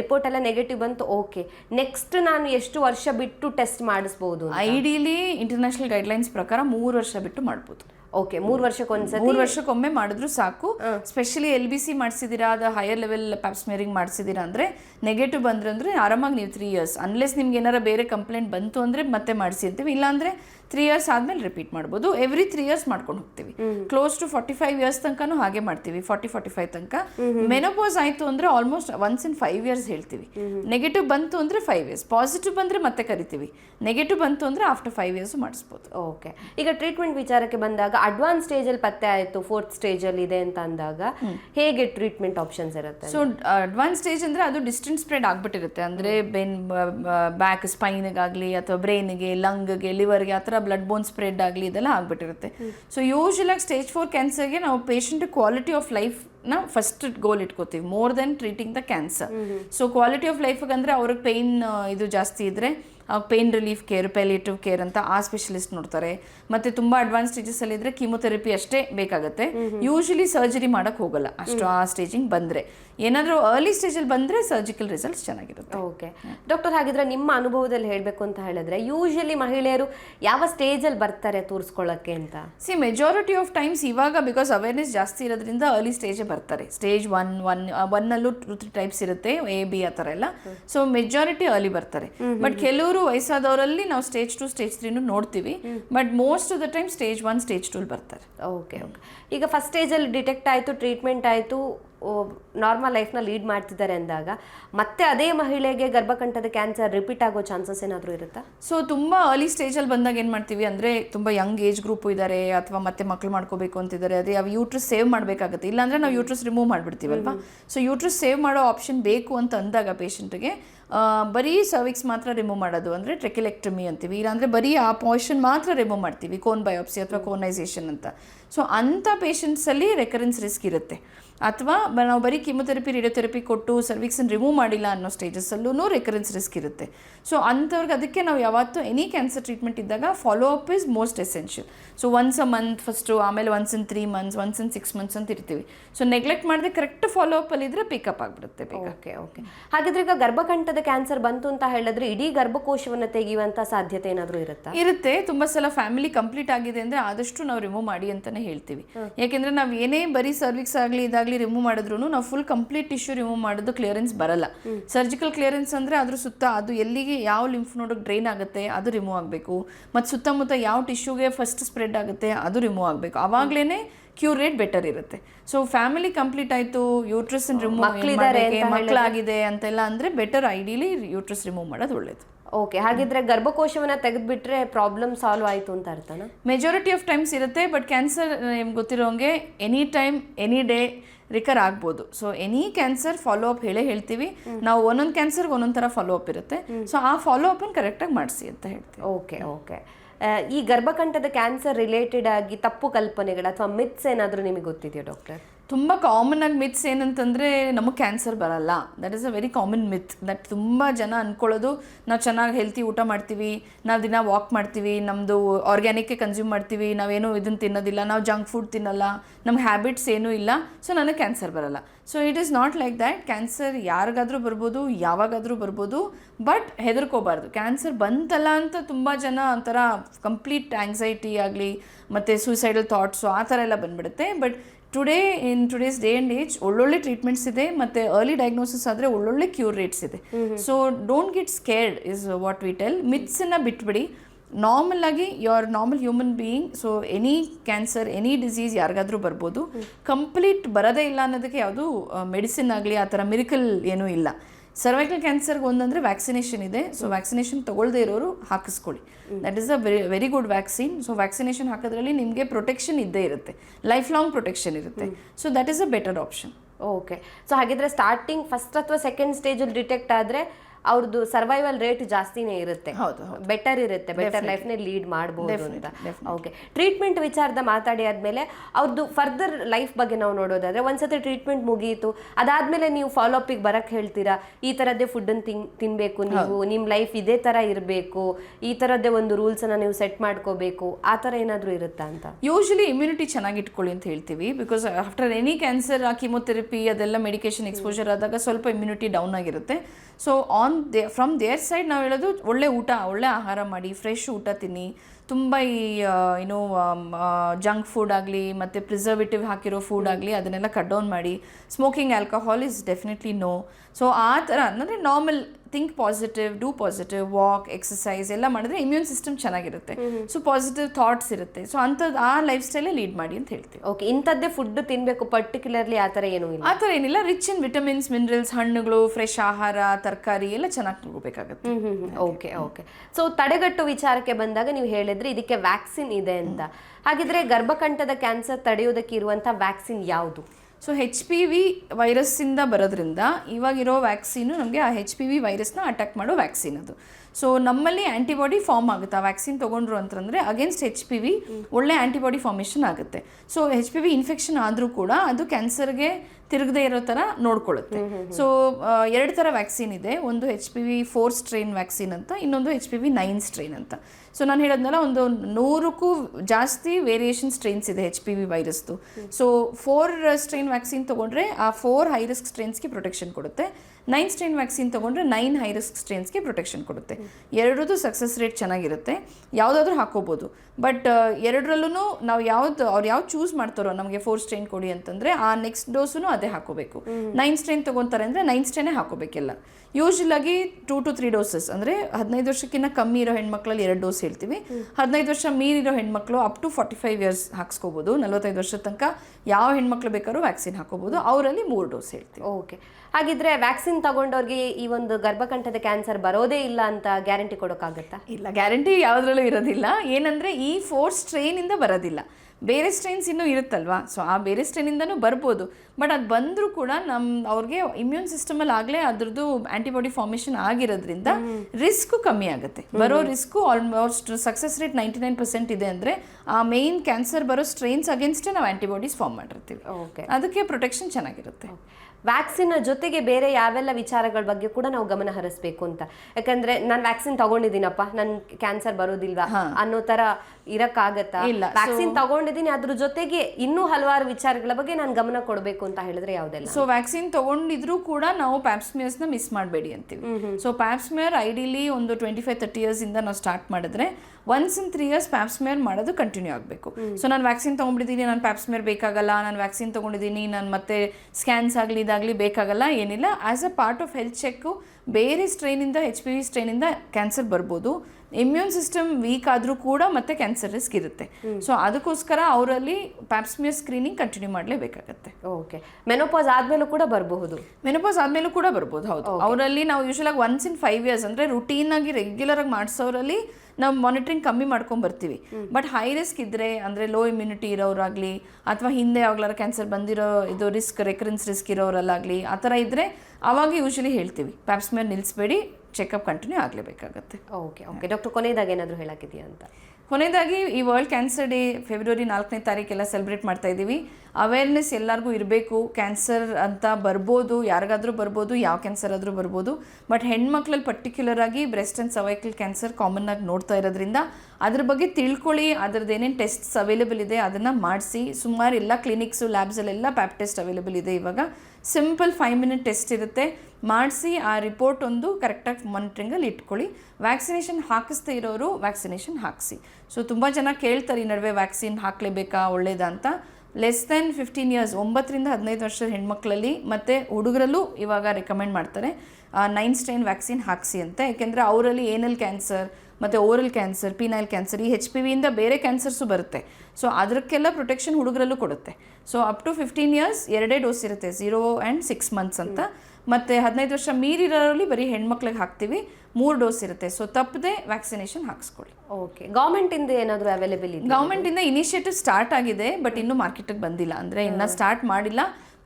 ರಿಪೋರ್ಟ್ ಎಲ್ಲ ನೆಗೆಟಿವ್ ಬಂತು ಓಕೆ ನೆಕ್ಸ್ಟ್ ನಾನು ಎಷ್ಟು ವರ್ಷ ಬಿಟ್ಟು ಟೆಸ್ಟ್ ಮಾಡಿಸ್ಬೋದು
ಐಡಿಯಲಿ ಇಂಟರ್ನ್ಯಾಷನಲ್ ಗೈಡ್ಲೈನ್ಸ್ ಪ್ರಕಾರ ಮೂರು ವರ್ಷ ಬಿಟ್ಟು ಮಾಡ್ಬೋದು.
ಓಕೆ ಮೂರು ವರ್ಷಕ್ಕೊಂದ್ಸತಿ
ಮೂರು ವರ್ಷಕ್ಕೊಮ್ಮೆ ಮಾಡಿದ್ರು ಸಾಕು. ಸ್ಪೆಷಲಿ ಎಲ್ ಬಿ ಸಿ ಮಾಡಿಸಿದ್ದೀರಾ ಅದು ಹೈಯರ್ ಲೆವೆಲ್ ಪ್ಯಾಪ್ಸ್ಮೇರಿಂಗ್ ಮಾಡಿಸಿದ್ದೀರಾ ಅಂದರೆ ನೆಗೆಟಿವ್ ಬಂದ್ರೆ ಅಂದರೆ ಆರಾಮಾಗಿ ನೀವು ತ್ರೀ ಇಯರ್ಸ್ ಅನ್ಲೆಸ್ ನಿಮ್ಗೆ ಏನಾರ ಬೇರೆ ಕಂಪ್ಲೇಂಟ್ ಬಂತು ಅಂದರೆ ಮತ್ತೆ ಮಾಡಿಸಿ ಅಂತೀವಿ ಇಲ್ಲಾಂದರೆ ತ್ರೀ ಇಯರ್ಸ್ ಆದಮೇಲೆ ರಿಪೀಟ್ ಮಾಡ್ಬೋದು. ಎವ್ರಿ ತ್ರೀ ಇಯರ್ಸ್ ಮಾಡ್ಕೊಂಡು ಹೋಗ್ತೀವಿ. Close to forty five years ತನಕನೂ ಹಾಗೆ ಮಾಡ್ತೀವಿ. ಫಾರ್ಟಿ ಫಾರ್ಟಿ ಫೈವ್ ತನಕ ಮೆನೋಪೋಸ್ ಆಯಿತು ಅಂದರೆ almost once in five years ಹೇಳ್ತೀವಿ. ನೆಗೆಟಿವ್ ಬಂತು ಅಂದರೆ ಫೈವ್ ಇಯರ್ಸ್ ಪಾಸಿಟಿವ್ ಬಂದರೆ ಮತ್ತೆ ಕರಿತೀವಿ. ನೆಗೆಟಿವ್ ಬಂತು ಅಂದರೆ ಆಫ್ಟರ್ ಫೈವ್ ಇಯರ್ಸ್ ಮಾಡಿಸ್ಬೋದು.
ಓಕೆ ಈಗ ಟ್ರೀಟ್ಮೆಂಟ್ ವಿಚಾರಕ್ಕೆ ಬಂದಾಗ ಅಡ್ವಾನ್ಸ್ ಸ್ಟೇಜಲ್ಲಿ ಪತ್ತೆ ಆಯಿತು ಫೋರ್ತ್ ಸ್ಟೇಜಲ್ಲಿ ಇದೆ ಅಂತ ಅಂದಾಗ ಹೇಗೆ ಟ್ರೀಟ್ಮೆಂಟ್ ಆಪ್ಷನ್ಸ್ ಇರುತ್ತೆ?
ಸೊ ಅಡ್ವಾನ್ಸ್ ಸ್ಟೇಜ್ ಅಂದರೆ ಅದು ಡಿಸ್ಟೆನ್ಸ್ ಸ್ಪ್ರೆಡ್ ಆಗ್ಬಿಟ್ಟಿರುತ್ತೆ. ಅಂದರೆ ಬೆನ್ ಬ್ಯಾಕ್ ಸ್ಪೈನ್ಗಾಗ್ಲಿ ಅಥವಾ ಬ್ರೈನ್ಗೆ ಲಂಗ್ಗೆ ಲಿವರ್ಗೆ ಆ ಥರ ಬ್ಲಡ್ ಬೋನ್ ಸ್ಪ್ರೆಡ್ ಆಗಲಿ ಇದೆಲ್ಲ ಆಗ್ಬಿಟ್ಟಿರುತ್ತೆ. ಸೊ ಯೂಶಲಾಗಿ ಸ್ಟೇಜ್ ಫೋರ್ ಕ್ಯಾನ್ಸರ್ಗೆ ನಾವು ಪೇಷಂಟ್ ಕ್ವಾಲಿಟಿ ಆಫ್ ಲೈಫ್ನ first goal ಇಟ್ಕೋತೀವಿ. More than treating the cancer so quality of life ಅಂದ್ರೆ ಅವ್ರಿಗೆ ಪೇಯ್ನ್ ಇದು ಜಾಸ್ತಿ ಇದ್ದರೆ pain relief care palliative care ಅಂತ ಆ ಸ್ಪೆಷಲಿಸ್ಟ್ ನೋಡ್ತಾರೆ. ಮತ್ತೆ ತುಂಬಾ ಅಡ್ವಾನ್ಸ್ ಸ್ಟೇಜಸ್ ಅಲ್ಲಿ ಇದ್ರೆ ಕೀಮೊಥೆರಪಿ ಅಷ್ಟೇ ಬೇಕಾಗುತ್ತೆ. ಯೂಶಲಿ ಸರ್ಜರಿ ಮಾಡಕ್ ಹೋಗಲ್ಲ. ಅಷ್ಟು ಆ ಸ್ಟೇಜಿಂಗ್ ಬಂದ್ರೆ. ಏನಾದರೂ ಅರ್ಲಿ ಸ್ಟೇಜಲ್ಲಿ ಬಂದ್ರೆ ಸರ್ಜಿಕಲ್ ರಿಸಲ್ಟ್ಸ್ ಚೆನ್ನಾಗಿರುತ್ತೆ.
ಓಕೆ ಡಾಕ್ಟರ್ ಹಾಗಿದ್ರೆ ನಿಮ್ಮ ಅನುಭವದಲ್ಲಿ ಹೇಳಬೇಕು ಅಂತ ಹೇಳಿದ್ರೆ ಯೂಶಲಿ ಮಹಿಳೆಯರು ಯಾವ ಸ್ಟೇಜಲ್ಲಿ ಬರ್ತಾರೆ ತೋರಿಸ್ಕೊಳ್ಳೋಕ್ಕೆ ಅಂತ?
ಸಿ ಮೆಜಾರಿಟಿ ಆಫ್ ಟೈಮ್ಸ್ ಇವಾಗ ಬಿಕಾಸ್ ಅವೇರ್ನೆಸ್ ಜಾಸ್ತಿ ಇರೋದ್ರಿಂದ ಅರ್ಲಿ ಸ್ಟೇಜೇ ಬರ್ತಾರೆ. ಸ್ಟೇಜ್ ಒನ್ ಒನ್ ಒನ್ನಲ್ಲೂ ಟೂ ತ್ರೀ ಟೈಪ್ಸ್ ಇರುತ್ತೆ ಎ ಬಿ ಆ ಥರ ಎಲ್ಲ. ಸೊ ಮೆಜಾರಿಟಿ ಅರ್ಲಿ ಬರ್ತಾರೆ. ಬಟ್ ಕೆಲವರು ಕೆಲವರು ವಯಸ್ಸಾದವರಲ್ಲಿ ನಾವು ಸ್ಟೇಜ್ ಟು ಸ್ಟೇಜ್ ತ್ರೀನು ನೋಡ್ತೀವಿ. But most of the time stage one stage tool ಬರ್ತಾರೆ.
ಓಕೆ ಓಕೆ ಈಗ ಫಸ್ಟ್ ಸ್ಟೇಜಲ್ಲಿ ಡಿಟೆಕ್ಟ್ ಆಯಿತು ಟ್ರೀಟ್ಮೆಂಟ್ ಆಯಿತು ನಾರ್ಮಲ್ ಲೈಫ್ನ ಲೀಡ್ ಮಾಡ್ತಿದ್ದಾರೆ ಅಂದಾಗ ಮತ್ತೆ ಅದೇ ಮಹಿಳೆಗೆ ಗರ್ಭಕಂಠದ ಕ್ಯಾನ್ಸರ್ ರಿಪೀಟ್ ಆಗೋ ಚಾನ್ಸಸ್ ಏನಾದರೂ ಇರುತ್ತಾ?
ಸೊ ತುಂಬ ಅರ್ಲಿ ಸ್ಟೇಜಲ್ಲಿ ಬಂದಾಗ ಏನು ಮಾಡ್ತೀವಿ ಅಂದರೆ ತುಂಬ ಯಂಗ್ ಏಜ್ ಗ್ರೂಪ್ ಇದ್ದಾರೆ ಅಥವಾ ಮತ್ತೆ ಮಕ್ಳು ಮಾಡ್ಕೋಬೇಕು ಅಂತಿದ್ದಾರೆ ಅದೇ ಅವು ಯೂಟ್ರಸ್ ಸೇವ್ ಮಾಡಬೇಕಾಗುತ್ತೆ. ಇಲ್ಲಾಂದರೆ ನಾವು ಯೂಟ್ರಸ್ ರಿಮೂವ್ ಮಾಡಿಬಿಡ್ತೀವಲ್ವಾ? ಸೊ ಯೂಟ್ರಸ್ ಸೇವ್ ಮಾಡೋ ಆಪ್ಷನ್ ಬೇಕು ಅಂತ ಅಂದಾಗ ಪೇಷಂಟ್ಗೆ ಬರೀ ಸರ್ವಿಕ್ಸ್ ಮಾತ್ರ ರಿಮೂವ್ ಮಾಡೋದು ಅಂದರೆ ಟ್ರೆಕಿಲೆಕ್ಟಮಿ ಅಂತೀವಿ. ಇಲ್ಲಾಂದರೆ ಬರೀ ಆ ಪೋರ್ಷನ್ ಮಾತ್ರ ರಿಮೂವ್ ಮಾಡ್ತೀವಿ ಕೋನ್ ಬಯೋಪ್ಸಿ ಅಥವಾ ಕೋನೈಸೇಷನ್ ಅಂತ. ಸೊ ಅಂಥ ಪೇಷಂಟ್ಸಲ್ಲಿ ರೆಕರೆನ್ಸ್ ರಿಸ್ಕ್ ಇರುತ್ತೆ. ಅಥವಾ ನಾವು ಬರೀ ಕಿಮೊಥೆರಪಿ ರೇಡಿಯೋಥೆರಪಿ ಕೊಟ್ಟು ಸರ್ವಿಕ್ಸನ್ನು ರಿಮೂವ್ ಮಾಡಿಲ್ಲ ಅನ್ನೋ ಸ್ಟೇಜಸ್ಸಲ್ಲೂ ರೆಕರೆನ್ಸ್ ರಿಸ್ಕ್ ಇರುತ್ತೆ. ಸೊ ಅಂಥವ್ರಿಗೆ ಅದಕ್ಕೆ ನಾವು ಯಾವತ್ತೂ ಎನಿ ಕ್ಯಾನ್ಸರ್ ಟ್ರೀಟ್ಮೆಂಟ್ ಇದ್ದಾಗ follow up is most essential so once a month first ಆಮೇಲೆ once in three months once in six months ಅಂತ ಇರ್ತೀವಿ. ಸೊ ನೆಗ್ಲೆಕ್ಟ್ ಮಾಡಿದ್ರೆ ಕರೆಕ್ಟ್ ಫಾಲೋ ಅಪ್ಪಲ್ಲಿ ಇದ್ರೆ ಪಿಕಪ್ ಆಗಿಬಿಡುತ್ತೆ ಬೇಗ.
ಓಕೆ ಓಕೆ ಹಾಗಿದ್ರೆ ಈಗ ಗರ್ಭಕಂಠದ ಕ್ಯಾನ್ಸರ್ ಬಂತು ಅಂತ ಹೇಳಿದ್ರೆ ಇಡೀ ಗರ್ಭಕೋಶವನ್ನು ತೆಗೆಯುವಂತ ಸಾಧ್ಯತೆ ಏನಾದರೂ ಇರುತ್ತಾ?
ಇರುತ್ತೆ. ತುಂಬಾ ಸಲ ಫ್ಯಾಮಿಲಿ ಕಂಪ್ಲೀಟ್ ಆಗಿದೆ ಅಂದ್ರೆ ಆದಷ್ಟು ನಾವು ರಿಮೂವ್ ಮಾಡಿ ಅಂತಾನೆ ಹೇಳ್ತೀವಿ. ಯಾಕೆಂದ್ರೆ ನಾವು ಏನೇ ಬರೀ ಸರ್ವಿಕ್ಸ್ ಆಗಲಿ ಇದಾಗಲಿ ರಿಮೂವ್ ಮಾಡಿದ್ರು ನಾವು ಫುಲ್ ಕಂಪ್ಲೀಟ್ ಟಿಶ್ಯೂ ರಿಮೂವ್ ಮಾಡೋದು ಕ್ಲಿಯರೆನ್ಸ್ ಬರಲ್ಲ. ಸರ್ಜಿಕಲ್ ಕ್ಲಿಯರೆನ್ಸ್ ಅಂದ್ರೆ ಅದ್ರ ಸುತ್ತ ಅದು ಎಲ್ಲಿಗೆ ಯಾವ ಲಿಂಫ್ ನೋಡೋಕೆ ಡ್ರೈನ್ ಆಗುತ್ತೆ ಅದು ರಿಮೂವ್ ಆಗಬೇಕು. ಮತ್ತು ಸುತ್ತಮುತ್ತ ಯಾವ ಟಿಶ್ಯೂಗೆ ಫಸ್ಟ್ ಸ್ಪ್ರೆಡ್ ಆಗುತ್ತೆ ಅದು ರಿಮೂವ್ ಆಗಬೇಕು. ಆವಾಗಲೇ ಕ್ಯೂರ್ ರೇಟ್ ಬೆಟರ್ ಇರುತ್ತೆ. ಸೊ ಫ್ಯಾಮಿಲಿ ಕಂಪ್ಲೀಟ್ ಆಯ್ತು ಯೂಟ್ರಸ್ ರಿಮೂವ್ ಮಕ್ಕಳಾಗಿದೆ ಅಂತೆಲ್ಲ ಅಂದರೆ ಬೆಟರ್ ಐಡಿಯಲಿ ಯೂಟ್ರಸ್ ರಿಮೂವ್ ಮಾಡೋದು ಒಳ್ಳೇದು.
ಓಕೆ ಹಾಗಿದ್ರೆ ಗರ್ಭಕೋಶವನ್ನ ತೆಗೆದ್ಬಿಟ್ರೆ ಪ್ರಾಬ್ಲಮ್ ಸಾಲ್ವ್ ಆಯ್ತು ಅಂತ ಅರ್ಥನಾ?
ಮೆಜಾರಿಟಿ ಆಫ್ ಟೈಮ್ಸ್ ಇರುತ್ತೆ ಬಟ್ ಕ್ಯಾನ್ಸರ್ ನಿಮ್ಗೆ ಗೊತ್ತಿರೋಂಗೆ any time any day recur ಆಗ್ಬೋದು. So any cancer follow up ಹೇಳೇ ಹೇಳ್ತೀವಿ. ನಾವು ಒಂದೊಂದು ಕ್ಯಾನ್ಸರ್ಗೆ ಒಂದೊಂದು ಥರ ಫಾಲೋ ಅಪ್ ಇರುತ್ತೆ ಸೊ ಆ ಫಾಲೋ ಅಪ್ಪನ್ನು ಕರೆಕ್ಟಾಗಿ ಮಾಡಿಸಿ ಅಂತ ಹೇಳ್ತೀವಿ.
ಓಕೆ ಓಕೆ ಈ ಗರ್ಭಕಂಠದ ಕ್ಯಾನ್ಸರ್ ರಿಲೇಟೆಡ್ ಆಗಿ ತಪ್ಪು ಕಲ್ಪನೆಗಳು ಅಥವಾ ಮಿತ್ಸ್ ಏನಾದರೂ ನಿಮಗೆ ಗೊತ್ತಿದೆಯಾ ಡಾಕ್ಟರ್
ತುಂಬ ಕಾಮನ್ ಆಗಿ ಮಿತ್ಸ್ ಏನಂತಂದರೆ ನಮಗೆ ಕ್ಯಾನ್ಸರ್ ಬರಲ್ಲ. That is a very common myth that ತುಂಬ ಜನ ಅಂದ್ಕೊಳ್ಳೋದು ನಾವು ಚೆನ್ನಾಗಿ ಹೆಲ್ತಿ ಊಟ ಮಾಡ್ತೀವಿ, ನಾವು ದಿನ ವಾಕ್ ಮಾಡ್ತೀವಿ ನಮ್ಮದು ಆರ್ಗ್ಯಾನಿಕ್ಕೆ ಕನ್ಸ್ಯೂಮ್ ಮಾಡ್ತೀವಿ, ನಾವೇನು ಇದನ್ನು ತಿನ್ನೋದಿಲ್ಲ, ನಾವು ಜಂಕ್ ಫುಡ್ ತಿನ್ನಲ್ಲ ನಮ್ಮ ಹ್ಯಾಬಿಟ್ಸ್ ಏನೂ ಇಲ್ಲ. ಸೊ ನನಗೆ ಕ್ಯಾನ್ಸರ್ ಬರಲ್ಲ. So it is not like that cancer ಯಾರಿಗಾದರೂ ಬರ್ಬೋದು, ಯಾವಾಗಾದರೂ ಬರ್ಬೋದು ಬಟ್ ಹೆದರ್ಕೋಬಾರ್ದು. ಕ್ಯಾನ್ಸರ್ ಬಂತಲ್ಲ ಅಂತ ತುಂಬ ಜನ ಒಂಥರ ಕಂಪ್ಲೀಟ್ ಆಂಗ್ಸೈಟಿ ಆಗಲಿ, ಮತ್ತು ಸೂಸೈಡಲ್ ಥಾಟ್ಸು ಆ ಥರ ಎಲ್ಲ ಬಂದ್ಬಿಡುತ್ತೆ. But today in today's day and age ಒಳ್ಳೊಳ್ಳೆ ಟ್ರೀಟ್ಮೆಂಟ್ಸ್ ಇದೆ ಮತ್ತು ಅರ್ಲಿ ಡಯಾಗ್ನೋಸಿಸ್ ಆದರೆ ಒಳ್ಳೊಳ್ಳೆ ಕ್ಯೂರ್ ರೇಟ್ಸ್ ಇದೆ. So don't get scared is what we tell ಮಿತ್ಸನ್ನು ಬಿಟ್ಬಿಡಿ. ನಾರ್ಮಲ್ ಆಗಿ your normal human being so any cancer any disease ಯಾರಿಗಾದ್ರೂ ಬರ್ಬೋದು. ಕಂಪ್ಲೀಟ್ ಬರೋದೇ ಇಲ್ಲ ಅನ್ನೋದಕ್ಕೆ ಯಾವುದು ಮೆಡಿಸಿನ್ ಆಗಲಿ ಆ ಥರ ಮಿರಿಕಲ್ ಏನೂ ಇಲ್ಲ. ಸರ್ವೈಕಲ್ ಕ್ಯಾನ್ಸರ್ಗೆ ಒಂದಂದರೆ ವ್ಯಾಕ್ಸಿನೇಷನ್ ಇದೆ. ಸೊ ವ್ಯಾಕ್ಸಿನೇಷನ್ ತಗೊಳ್ಳದೇ ಇರೋರು ಹಾಕಿಸ್ಕೊಳ್ಳಿ. That is a very very good vaccine so vaccination ಹಾಕೋದ್ರಲ್ಲಿ ನಿಮಗೆ ಪ್ರೊಟೆಕ್ಷನ್ ಇದ್ದೇ ಇರುತ್ತೆ. ಲೈಫ್ ಲಾಂಗ್ ಪ್ರೊಟೆಕ್ಷನ್ ಇರುತ್ತೆ. So that is a better option
okay so ಹಾಗಿದ್ರೆ ಸ್ಟಾರ್ಟಿಂಗ್ ಫಸ್ಟ್ ಅಥವಾ ಸೆಕೆಂಡ್ ಸ್ಟೇಜಲ್ಲಿ ಡಿಟೆಕ್ಟ್ ಆದ್ರೆ ಅವ್ರದ್ದು ಸರ್ವೈವಲ್ ರೇಟ್ ಜಾಸ್ತಿನೇ ಇರುತ್ತೆ. ಬೆಟರ್ ಇರುತ್ತೆ ಬೆಟರ್ ಲೈಫ್ನೇ ಲೀಡ್ ಮಾಡಬಹುದು ಅಂತ. ಓಕೆ ಟ್ರೀಟ್ಮೆಂಟ್ ವಿಚಾರದ ಮಾತಾಡಿ ಆದ್ಮೇಲೆ ಅವ್ರದ್ದು ಫರ್ದರ್ ಲೈಫ್ ಬಗ್ಗೆ ನಾವು ನೋಡೋದಾದ್ರೆ ಒಂದ್ಸತಿ ಟ್ರೀಟ್ಮೆಂಟ್ ಮುಗಿಯಿತು ಅದಾದ್ಮೇಲೆ ನೀವು ಫಾಲೋ ಗೆ ಬರಕ್ ಹೇಳ್ತೀರಾ? ಈ ತರದ್ದೇ ಫುಡ್ಡನ್ನು ತಿನ್ ತಿನ್ಬೇಕು ನೀವು. ನಿಮ್ಮ ಲೈಫ್ ಇದೇ ತರ ಇರಬೇಕು. ಈ ಥರದ್ದೇ ಒಂದು ರೂಲ್ಸ್ ಅನ್ನ ನೀವು ಸೆಟ್ ಮಾಡ್ಕೋಬೇಕು. ಆ ತರ ಏನಾದರೂ ಇರುತ್ತಾ ಅಂತ?
ಯೂಶಲಿ ಇಮ್ಯುನಿಟಿ ಚೆನ್ನಾಗಿ ಇಟ್ಕೊಳ್ಳಿ ಅಂತ ಹೇಳ್ತೀವಿ. ಬಿಕಾಸ್ ಆಫ್ಟರ್ ಎನಿ ಕ್ಯಾನ್ಸರ್ ಆ ಕಿಮೊಥೆರಪಿ ಅದೆಲ್ಲ ಮೆಡಿಕೇಶನ್ ಎಕ್ಸ್ಪೋಜರ್ ಆದಾಗ ಸ್ವಲ್ಪ ಇಮ್ಯುನಿಟಿ ಡೌನ್ ಆಗಿರುತ್ತೆ. So on the from their side ನಾವು ಹೇಳೋದು ಒಳ್ಳೆ ಊಟ, ಒಳ್ಳೆ ಆಹಾರ ಮಾಡಿ ಫ್ರೆಶ್ ಊಟ ತಿನ್ನಿ. ತುಂಬ ಈ ಏನು ಜಂಕ್ ಫುಡ್ ಆಗಲಿ, ಮತ್ತು ಪ್ರಿಸರ್ವೇಟಿವ್ ಹಾಕಿರೋ ಫುಡ್ ಆಗಲಿ, ಅದನ್ನೆಲ್ಲ ಕಟ್ ಡೌನ್ ಮಾಡಿ. Smoking alcohol is definitely no so ಆ ಥರ, ಅಂದರೆ normal think positive do positive walk exercise ಎಲ್ಲ ಮಾಡಿದ್ರೆ ಇಮ್ಯೂನ್ ಸಿಸ್ಟಮ್ ಚೆನ್ನಾಗಿರುತ್ತೆ. ಸೊ ಪಾಸಿಟಿವ್ ಥಾಟ್ಸ್ ಇರುತ್ತೆ. ಸೊ ಅಂಥದ್ದು ಆ ಲೈಫ್ ಸ್ಟೈಲೇ ಲೀಡ್ ಮಾಡಿ ಅಂತ ಹೇಳ್ತೀವಿ.
ಓಕೆ ಇಂಥದ್ದೇ ಫುಡ್ ತಿನ್ಬೇಕು ಪರ್ಟಿಕ್ಯುಲರ್ಲಿ ಆ ಥರ ಏನೂ ಇಲ್ಲ.
ಆ ಥರ ಏನಿಲ್ಲ. ರಿಚ್ ಇನ್ ವಿಟಮಿನ್ಸ್ ಮಿನರಲ್ಸ್ ಹಣ್ಣುಗಳು ಫ್ರೆಶ್ ಆಹಾರ ತರಕಾರಿ ಎಲ್ಲ ಚೆನ್ನಾಗಿ ತಗೋಬೇಕಾಗುತ್ತೆ
ಓಕೆ ಓಕೆ ಸೊ ತಡೆಗಟ್ಟು ವಿಚಾರಕ್ಕೆ ಬಂದಾಗ ನೀವು ಹೇಳಿದ್ರೆ ಇದಕ್ಕೆ ವ್ಯಾಕ್ಸಿನ್ ಇದೆ ಅಂತ. ಹಾಗಿದ್ರೆ ಗರ್ಭಕಂಠದ ಕ್ಯಾನ್ಸರ್ ತಡೆಯೋದಕ್ಕೆ ಇರುವಂತ ವ್ಯಾಕ್ಸಿನ್ ಯಾವುದು?
ಸೊ ಹೆಚ್ ಪಿ ವಿ ವೈರಸ್ಸಿಂದ ಬರೋದ್ರಿಂದ ಇವಾಗಿರೋ ವ್ಯಾಕ್ಸಿನು ನಮಗೆ ಆ ಹೆಚ್ ಪಿ ವಿ ವೈರಸ್ನ ಅಟ್ಯಾಕ್ ಮಾಡೋ ವ್ಯಾಕ್ಸಿನ್ ಅದು. ಸೊ ನಮ್ಮಲ್ಲಿ ಆ್ಯಂಟಿಬಾಡಿ ಫಾರ್ಮ್ ಆಗುತ್ತೆ. ಆ ವ್ಯಾಕ್ಸಿನ್ ತೊಗೊಂಡ್ರು ಅಂತಂದರೆ ಅಗೇನ್ಸ್ಟ್ ಹೆಚ್ ಪಿ ವಿ ಒಳ್ಳೆ ಆ್ಯಂಟಿಬಾಡಿ ಫಾರ್ಮೇಷನ್ ಆಗುತ್ತೆ. So H P V infection ಆದರೂ ಕೂಡ ಅದು ಕ್ಯಾನ್ಸರ್ಗೆ ತಿರುಗದೇ ಇರೋ ಥರ ನೋಡ್ಕೊಳ್ಳುತ್ತೆ. ಸೊ ಎರಡು ಥರ ವ್ಯಾಕ್ಸಿನ್ ಇದೆ. ಒಂದು H P V four strain vaccine ಅಂತ ಇನ್ನೊಂದು H P V nine strain ಅಂತ. ಸೊ ನಾನು ಹೇಳೋದ್ನಲ್ಲ, ಒಂದು ನೂರಕ್ಕೂ ಜಾಸ್ತಿ ವೇರಿಯೇಷನ್ ಸ್ಟ್ರೈನ್ಸ್ ಇದೆ ಎಚ್ ಪಿ ವಿ ವೈರಸ್ದು ಸೊ ಫೋರ್ ಸ್ಟ್ರೈನ್ ವ್ಯಾಕ್ಸಿನ್ ತೊಗೊಂಡ್ರೆ ಆ ಫೋರ್ ಹೈ ರಿಸ್ಕ್ ಸ್ಟ್ರೈನ್ಸ್ಗೆ ಪ್ರೊಟೆಕ್ಷನ್ ಕೊಡುತ್ತೆ. ನೈನ್ ಸ್ಟ್ರೈನ್ ವ್ಯಾಕ್ಸಿನ್ ತೊಗೊಂಡ್ರೆ ನೈನ್ ಹೈ ರಿಸ್ಕ್ ಸ್ಟ್ರೈನ್ಸ್ಗೆ ಪ್ರೊಟೆಕ್ಷನ್ ಕೊಡುತ್ತೆ. ಎರಡರದ್ದು ಸಕ್ಸಸ್ ರೇಟ್ ಚೆನ್ನಾಗಿರುತ್ತೆ. ಯಾವುದಾದ್ರೂ ಹಾಕೋಬೋದು. ಬಟ್ ಎರಡರಲ್ಲೂ ನಾವು ಯಾವ್ದು ಅವ್ರು ಯಾವ್ದು ಚೂಸ್ ಮಾಡ್ತಾರೋ ನಮಗೆ ಫೋರ್ ಸ್ಟ್ರೈನ್ ಕೊಡಿ ಅಂತಂದ್ರೆ ಆ ನೆಕ್ಸ್ಟ್ ಡೋಸು ಅದೇ ಹಾಕೋಬೇಕು. ನೈನ್ ಸ್ಟ್ರೈನ್ ತೊಗೊತಾರೆ ಅಂದರೆ ನೈನ್ ಸ್ಟ್ರೈನೇ ಹಾಕೋಬೇಕೆಲ್ಲ. ಯೂಶಲ್ ಆಗಿ ಟೂ ಟು ತ್ರೀ ಡೋಸಸ್ ಅಂದರೆ ಹದಿನೈದು ವರ್ಷಕ್ಕಿಂತ ಕಮ್ಮಿ ಇರೋ ಹೆಣ್ಮಕ್ಳಲ್ಲಿ ಎರಡು ಡೋಸ್ ಹೇಳ್ತೀವಿ. ಹದಿನೈದು ವರ್ಷ ಮೀರಿರೋ ಹೆಣ್ಮಕ್ಳು up to forty five years ಹಾಕ್ಸ್ಕೋಬೋದು. ನಲವತ್ತೈದು ವರ್ಷದ ತನಕ ಯಾವ ಹೆಣ್ಮಕ್ಳು ಬೇಕಾದ್ರೂ ವ್ಯಾಕ್ಸಿನ್ ಹಾಕೋಬೋದು. ಅವರಲ್ಲಿ ಮೂರು ಡೋಸ್ ಹೇಳ್ತೀವಿ.
ಓಕೆ ಹಾಗಿದ್ರೆ ವ್ಯಾಕ್ಸಿನ್ ತಗೊಂಡವ್ರಿಗೆ ಈ ಒಂದು ಗರ್ಭಕಂಠದ ಕ್ಯಾನ್ಸರ್ ಬರೋದೇ ಇಲ್ಲ ಅಂತ ಗ್ಯಾರಂಟಿ ಕೊಡೋಕ್ಕಾಗತ್ತಾ?
ಇಲ್ಲ ಗ್ಯಾರಂಟಿ ಯಾವುದ್ರಲ್ಲೂ ಇರೋದಿಲ್ಲ. ಏನಂದರೆ ಈ ಫೋರ್ ಸ್ಟ್ರೈನಿಂದ ಬರೋದಿಲ್ಲ. ಬೇರೆ ಸ್ಟ್ರೈನ್ಸ್ ಇನ್ನೂ ಇರುತ್ತಲ್ವಾ? ಸೊ ಆ ಬೇರೆ ಸ್ಟ್ರೈನಿಂದನೂ ಬರ್ಬೋದು. ಬಟ್ ಅದು ಬಂದರೂ ಕೂಡ ನಮ್ಮ ಅವ್ರಿಗೆ ಇಮ್ಯೂನ್ ಸಿಸ್ಟಮಲ್ಲಿ ಆಗಲೇ ಅದ್ರದ್ದು ಆ್ಯಂಟಿಬಾಡಿ ಫಾರ್ಮೇಷನ್ ಆಗಿರೋದ್ರಿಂದ ರಿಸ್ಕು ಕಮ್ಮಿ ಆಗುತ್ತೆ. ಬರೋ risk almost success rate ninety nine percent ಇದೆ ಅಂದರೆ ಆ ಮೇಯ್ನ್ ಕ್ಯಾನ್ಸರ್ ಬರೋ ಸ್ಟ್ರೈನ್ಸ್ ಅಗೇನ್ಸ್ಟೇ ನಾವು ಆ್ಯಂಟಿಬಾಡೀಸ್ ಫಾರ್ಮ್ ಮಾಡಿರ್ತೀವಿ.
ಓಕೆ
ಅದಕ್ಕೆ ಪ್ರೊಟೆಕ್ಷನ್ ಚೆನ್ನಾಗಿರುತ್ತೆ.
ವ್ಯಾಕ್ಸಿನ್ ಜೊತೆಗೆ ಬೇರೆ ಯಾವೆಲ್ಲ ವಿಚಾರಗಳ ಬಗ್ಗೆ ಕೂಡ ನಾವು ಗಮನ ಹರಿಸ್ಬೇಕು ಅಂತ. ಯಾಕಂದ್ರೆ ನಾನು ವ್ಯಾಕ್ಸಿನ್ ತಗೊಂಡಿದ್ದೀನಪ್ಪ ನನ್ ಕ್ಯಾನ್ಸರ್ ಬರೋದಿಲ್ವಾ ಅನ್ನೋ ತರ ಇರಕ್ಕಾಗತ್ತಾ?
ಇಲ್ಲ,
ವ್ಯಾಕ್ಸಿನ್ ತಗೊಂಡಿದ್ದೀನಿ ಅದ್ರ ಜೊತೆಗೆ ಇನ್ನೂ ಹಲವಾರು ವಿಚಾರಗಳ ಬಗ್ಗೆ ನಾನು ಗಮನ ಕೊಡಬೇಕು ಅಂತ ಹೇಳಿದ್ರೆ ಯಾವ್ದೆಲ್ಲ?
ಸೊ ವ್ಯಾಕ್ಸಿನ್ ತಗೊಂಡಿದ್ರು ಕೂಡ ನಾವು ಪ್ಯಾಪ್ಸ್ಮಿಯರ್ಸ್ನ ಮಿಸ್ ಮಾಡಬೇಡಿ ಅಂತೀವಿ. ಸೊ ಪ್ಯಾಪ್ಸ್ಮಿಯರ್ ಐಡಿಲಿ ಒಂದು ಟ್ವೆಂಟಿ ಫೈವ್ ತರ್ಟಿ ಇಂದ ನಾವು ಸ್ಟಾರ್ಟ್ ಮಾಡಿದ್ರೆ once in three years pap smear ಮಾಡೋದು ಕಂಟಿನ್ಯೂ ಆಗಬೇಕು. ಸೊ ನಾನು ವ್ಯಾಕ್ಸಿನ್ ತೊಗೊಂಡಿದ್ದೀನಿ ನಾನು ಪ್ಯಾಪ್ಸ್ಮಿಯರ್ ಬೇಕಾಗಲ್ಲ ನಾನು ವ್ಯಾಕ್ಸಿನ್ ತೊಗೊಂಡಿದ್ದೀನಿ ನಾನು ಮತ್ತೆ ಸ್ಕ್ಯಾನ್ಸ್ ಆಗಲಿ ಇದಾಗಲಿ ಬೇಕಾಗಲ್ಲ ಏನಿಲ್ಲ. As a part of health check ಬೇರೆ ಸ್ಟ್ರೈನಿಂದ ಎಚ್ ಪಿ ವಿ ಸ್ಟ್ರೈನಿಂದ ಕ್ಯಾನ್ಸರ್ ಬರ್ಬೋದು. ಇಮ್ಯೂನ್ ಸಿಸ್ಟಮ್ ವೀಕ್ ಆದರೂ ಕೂಡ ಮತ್ತೆ ಕ್ಯಾನ್ಸರ್ ರಿಸ್ಕ್ ಇರುತ್ತೆ. ಸೊ ಅದಕ್ಕೋಸ್ಕರ ಅವರಲ್ಲಿ ಪ್ಯಾಪ್ಸ್ಮಿಯರ್ ಸ್ಕ್ರೀನಿಂಗ್ ಕಂಟಿನ್ಯೂ ಮಾಡಲೇಬೇಕಾಗತ್ತೆ.
ಓಕೆ ಮೆನೋಪಾಸ್ ಆದ್ಮೇಲೂ ಕೂಡ ಬರಬಹುದು.
ಮೆನೋಪಾಸ್ ಆದ್ಮೇಲೂ ಕೂಡ ಬರ್ಬೋದು ಹೌದು. ಅವರಲ್ಲಿ ನಾವು ಯೂಶಲ್ ಆಗಿ ಒನ್ಸ್ ಇನ್ ಫೈವ್ ಇಯರ್ಸ್ ಅಂದ್ರೆ ರುಟೀನ್ ಆಗಿ ರೆಗ್ಯುಲರ್ ಆಗಿ ಮಾಡಿಸೋರಲ್ಲಿ ನಾವು ಮಾನಿಟ್ರಿಂಗ್ ಕಮ್ಮಿ ಮಾಡ್ಕೊಂಡ್ ಬರ್ತೀವಿ. ಬಟ್ ಹೈ ರಿಸ್ಕ್ ಇದ್ರೆ ಅಂದ್ರೆ ಲೋ ಇಮ್ಯುನಿಟಿ ಇರೋರಾಗ್ಲಿ ಅಥವಾ ಹಿಂದೆ ಯಾವಾಗ್ಲಾರ ಕ್ಯಾನ್ಸರ್ ಬಂದಿರೋ ಇದು ರಿಸ್ಕ್ ರೆಕರೆನ್ಸ್ ರಿಸ್ಕ್ ಇರೋರಲ್ಲಾಗ್ಲಿ ಆ ಥರ ಇದ್ರೆ ಅವಾಗ ಯೂಶಲಿ ಹೇಳ್ತೀವಿ. ಪ್ಯಾಪ್ಸ್ಮೇರ್ ನಿಲ್ಲಿಸ್ಬೇಡಿ ಚೆಕಪ್ ಕಂಟಿನ್ಯೂ ಆಗಲೇಬೇಕಾಗತ್ತೆ.
ಓಕೆ ಓಕೆ ಡಾಕ್ಟರ್ ಕೊನೆಯದಾಗ ಏನಾದರೂ ಹೇಳಕ್ಕಿದೆಯಾ ಅಂತ?
ಕೊನೆಯದಾಗಿ ಈ ವರ್ಲ್ಡ್ ಕ್ಯಾನ್ಸರ್ ಡೇ ಫೆಬ್ರವರಿ ನಾಲ್ಕನೇ ತಾರೀಕೆಲ್ಲ ಸೆಲೆಬ್ರೇಟ್ ಮಾಡ್ತಾ ಇದ್ದೀವಿ. ಅವೇರ್ನೆಸ್ ಎಲ್ಲರಿಗೂ ಇರಬೇಕು. ಕ್ಯಾನ್ಸರ್ ಅಂತ ಬರ್ಬೋದು, ಯಾರಿಗಾದರೂ ಬರ್ಬೋದು, ಯಾವ ಕ್ಯಾನ್ಸರ್ ಆದರೂ ಬರ್ಬೋದು. ಬಟ್ ಹೆಣ್ಮಕ್ಳಲ್ಲಿ ಪರ್ಟಿಕ್ಯುಲರ್ ಆಗಿ breast and cervical cancer common ಆಗಿ ನೋಡ್ತಾ ಇರೋದ್ರಿಂದ ಅದ್ರ ಬಗ್ಗೆ ತಿಳ್ಕೊಳ್ಳಿ. ಅದ್ರದ್ದು ಏನೇನು ಟೆಸ್ಟ್ಸ್ ಅವೈಲೇಬಲ್ ಇದೆ ಅದನ್ನು ಮಾಡಿಸಿ. ಸುಮಾರು ಎಲ್ಲ ಕ್ಲಿನಿಕ್ಸು ಲ್ಯಾಬ್ಸಲ್ಲೆಲ್ಲ ಪ್ಯಾಪ್ ಟೆಸ್ಟ್ ಅವೈಲೇಬಲ್ ಇದೆ ಇವಾಗ. ಸಿಂಪಲ್ ಫೈವ್ ಮಿನಿಟ್ ಟೆಸ್ಟ್ ಇರುತ್ತೆ. ಮಾಡಿಸಿ ಆ ರಿಪೋರ್ಟ್ ಒಂದು ಕರೆಕ್ಟಾಗಿ ಮಾನಿಟ್ರಿಂಗಲ್ಲಿ ಇಟ್ಕೊಳ್ಳಿ. ವ್ಯಾಕ್ಸಿನೇಷನ್ ಹಾಕಿಸ್ದೇ ಇರೋರು ವ್ಯಾಕ್ಸಿನೇಷನ್ ಹಾಕಿಸಿ. ಸೊ ತುಂಬ ಜನ ಕೇಳ್ತಾರೆ ಈ ನಡುವೆ ವ್ಯಾಕ್ಸಿನ್ ಹಾಕಲೇಬೇಕಾ, ಒಳ್ಳೇದಾ ಅಂತ. ಲೆಸ್ ದೆನ್ ಫಿಫ್ಟೀನ್ ಇಯರ್ಸ್ ಒಂಬತ್ತರಿಂದ ಹದಿನೈದು ವರ್ಷದ ಹೆಣ್ಮಕ್ಳಲ್ಲಿ ಮತ್ತು ಹುಡುಗರಲ್ಲೂ ಇವಾಗ ರೆಕಮೆಂಡ್ ಮಾಡ್ತಾರೆ ನೈನ್ ಸ್ಟೈನ್ ವ್ಯಾಕ್ಸಿನ್ ಹಾಕಿಸಿ ಅಂತ. ಯಾಕೆಂದರೆ ಅವರಲ್ಲಿ ಏನಲ್ ಕ್ಯಾನ್ಸರ್ ಮತ್ತು ಓರಲ್ ಕ್ಯಾನ್ಸರ್ ಪಿನೈಲ್ ಕ್ಯಾನ್ಸರ್ ಈ ಹೆಚ್ ಪಿ ವಿಯಿಂದ ಬೇರೆ ಕ್ಯಾನ್ಸರ್ಸು ಬರುತ್ತೆ. ಸೊ ಅದಕ್ಕೆಲ್ಲ ಪ್ರೊಟೆಕ್ಷನ್ ಹುಡುಗರಲ್ಲೂ ಕೊಡುತ್ತೆ. So up to fifteen years ಎರಡೇ ಡೋಸ್ ಇರುತ್ತೆ ಝೀರೋ ಆ್ಯಂಡ್ ಸಿಕ್ಸ್ ಮಂತ್ಸ್ ಅಂತ. ಮತ್ತು ಹದಿನೈದು ವರ್ಷ ಮೀರಿರೋರಲ್ಲಿ ಬರೀ ಹೆಣ್ಮಕ್ಳಿಗೆ ಹಾಕ್ತೀವಿ ಮೂರು ಡೋಸ್ ಇರುತ್ತೆ. ಸೊ ತಪ್ಪದೆ ವ್ಯಾಕ್ಸಿನೇಷನ್ ಹಾಕಿಸ್ಕೊಳ್ಳಿ.
ಓಕೆ ಗೌರ್ಮೆಂಟಿಂದ ಏನಾದರೂ ಅವೈಲೇಬಲ್ ಇದೆ
ಗೌರ್ಮೆಂಟಿಂದ ಇನಿಷಿಯೇಟಿವ್ ಸ್ಟಾರ್ಟ್ ಆಗಿದೆ ಬಟ್ ಇನ್ನೂ ಮಾರ್ಕೆಟಿಗೆ ಬಂದಿಲ್ಲ. ಅಂದರೆ ಇನ್ನೂ ಸ್ಟಾರ್ಟ್ ಮಾಡಿಲ್ಲ.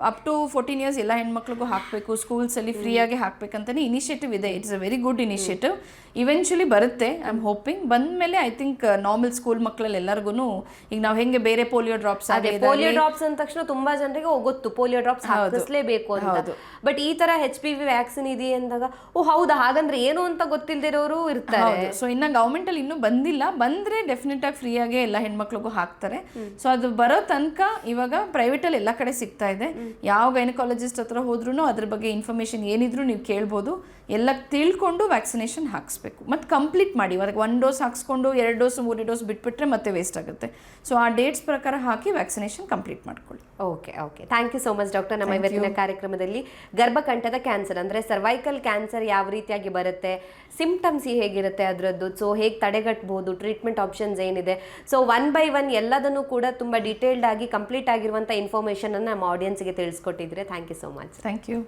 ಅಪ್ ಟು ಫೋರ್ಟೀನ್ ಇಯರ್ಸ್ ಎಲ್ಲ ಹೆಣ್ಮಕ್ಳಿಗೂ ಹಾಕಬೇಕು ಸ್ಕೂಲ್ಸಲ್ಲಿ ಫ್ರೀಯಾಗಿ ಹಾಕಬೇಕಂತಲೇ ಇನಿಷಿಯೇಟಿವ್ ಇದೆ. It's a very good initiative eventually ಬರುತ್ತೆ ಐ ಆಮ್ ಹೋಪಿಂಗ್ ಬಂದಮೇಲೆ ಐ ಥಿಂಕ್ ನಾರ್ಮಲ್ ಸ್ಕೂಲ್ ಮಕ್ಕಳಲ್ಲಿ ಎಲ್ಲರಿಗೂ ಈಗ ನಾವು ಹೆಂಗೆ ಬೇರೆ ಪೋಲಿಯೋ ಡ್ರಾಪ್ಸ್
ಅದೇ ಪೋಲಿಯೋ ಡ್ರಾಪ್ಸ್ ಅಂದ ತಕ್ಷಣ ತುಂಬಾ ಜನರಿಗೆ ಗೊತ್ತು. ಪೋಲಿಯೋ ಡ್ರಾಪ್ಸ್ ಹಾಕಿಸ್ಲೇಬೇಕು ಅಂತ. ಬಟ್ ಈ ತರ ಹೆಚ್ ಪಿ ವಿ ವ್ಯಾಕ್ಸಿನ್ ಇದೆ ಅಂದಾಗ ಓ ಹೌದಾ? ಹಾಗಂದ್ರೆ ಏನು ಅಂತ ಗೊತ್ತಿಲ್ದಿರೋರು ಇರ್ತಾರೆ.
ಸೊ ಇನ್ನ ಗೌರ್ಮೆಂಟ್ ಅಲ್ಲಿ ಇನ್ನೂ ಬಂದಿಲ್ಲ. ಬಂದ್ರೆ ಡೆಫಿನೆಟ್ ಆಗಿ ಫ್ರೀಯಾಗಿ ಎಲ್ಲ ಹೆಣ್ಮಕ್ಳಿಗೂ ಹಾಕ್ತಾರೆ. ಸೊ ಅದು ಬರೋ ತನಕ ಇವಾಗ ಪ್ರೈವೇಟಲ್ಲಿ ಎಲ್ಲ ಕಡೆ ಸಿಗ್ತಾ ಇದೆ. ಯಾವ ಗೈನಕಾಲಜಿಸ್ಟ್ ಹತ್ರ ಹೋದ್ರೂ ಅದ್ರ ಬಗ್ಗೆ ಇನ್ಫಾರ್ಮೇಷನ್ ಏನಿದ್ರು ನೀವು ಕೇಳ್ಬೋದು. ಎಲ್ಲ ತಿಳ್ಕೊಂಡು ವ್ಯಾಕ್ಸಿನೇಷನ್ ಹಾಕಿಸ್ಬೇಕು. ಮತ್ತು ಕಂಪ್ಲೀಟ್ ಮಾಡಿ. ಅದಕ್ಕೆ ಒನ್ ಡೋಸ್ ಹಾಕ್ಸ್ಕೊಂಡು ಎರಡು ಡೋಸ್ ಮೂರನೇ ಡೋಸ್ ಬಿಟ್ಬಿಟ್ರೆ ಮತ್ತೆ ವೇಸ್ಟ್ ಆಗುತ್ತೆ. ಸೊ ಆ ಡೇಟ್ಸ್ ಪ್ರಕಾರ ಹಾಕಿ ವ್ಯಾಕ್ಸಿನೇಷನ್ ಕಂಪ್ಲೀಟ್ ಮಾಡ್ಕೊಳ್ಳಿ.
Okay okay thank you so much doctor ನಮ್ಮ ಇವತ್ತಿನ ಕಾರ್ಯಕ್ರಮದಲ್ಲಿ ಗರ್ಭಕಂಠದ ಕ್ಯಾನ್ಸರ್ ಅಂದ್ರೆ ಸರ್ವೈಕಲ್ ಕ್ಯಾನ್ಸರ್ ಯಾವ ರೀತಿಯಾಗಿ ಬರುತ್ತೆ ಸಿಂಪ್ಟಮ್ಸ್ ಹೇಗಿರುತ್ತೆ ಅದರದ್ದು ಸೊ ಹೇಗೆ ತಡೆಗಟ್ಟಬಹುದು ಟ್ರೀಟ್ಮೆಂಟ್ ಆಪ್ಷನ್ಸ್ ಏನಿದೆ. ಸೊ ಒನ್ ಬೈ ಒನ್ ಎಲ್ಲದನ್ನು ಕೂಡ ತುಂಬಾ ಡೀಟೇಲ್ಡ್ ಆಗಿ ಕಂಪ್ಲೀಟ್ ಆಗಿರುವಂಥ ಇನ್ಫಾರ್ಮೇಷನ್ ಅನ್ನು ನಮ್ಮ ಆಡಿಯನ್ಸ್ಗೆ ತಿಳಿಸ್ಕೊಟ್ಟಿದ್ರೆ thank you so much
thank you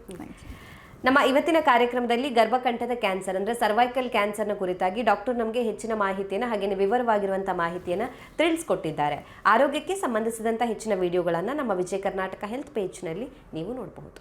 ನಮ್ಮ ಇವತ್ತಿನ ಕಾರ್ಯಕ್ರಮದಲ್ಲಿ ಗರ್ಭಕಂಠದ ಕ್ಯಾನ್ಸರ್ ಅಂದ್ರೆ ಸರ್ವೈಕಲ್ ಕ್ಯಾನ್ಸರ್ನ ಕುರಿತಾಗಿ ಡಾಕ್ಟರ್ ನಮಗೆ ಹೆಚ್ಚಿನ ಮಾಹಿತಿಯನ್ನು ಹಾಗೆಯೇ ವಿವರವಾಗಿರುವಂಥ ಮಾಹಿತಿಯನ್ನು ತಿಳಿಸ್ಕೊಟ್ಟಿದ್ದಾರೆ. ಆರೋಗ್ಯಕ್ಕೆ ಸಂಬಂಧಿಸಿದಂಥ ಹೆಚ್ಚಿನ ವಿಡಿಯೋಗಳನ್ನು ನಮ್ಮ ವಿಜಯ ಕರ್ನಾಟಕ ಹೆಲ್ತ್ ಪೇಜ್ನಲ್ಲಿ ನೀವು ನೋಡಬಹುದು.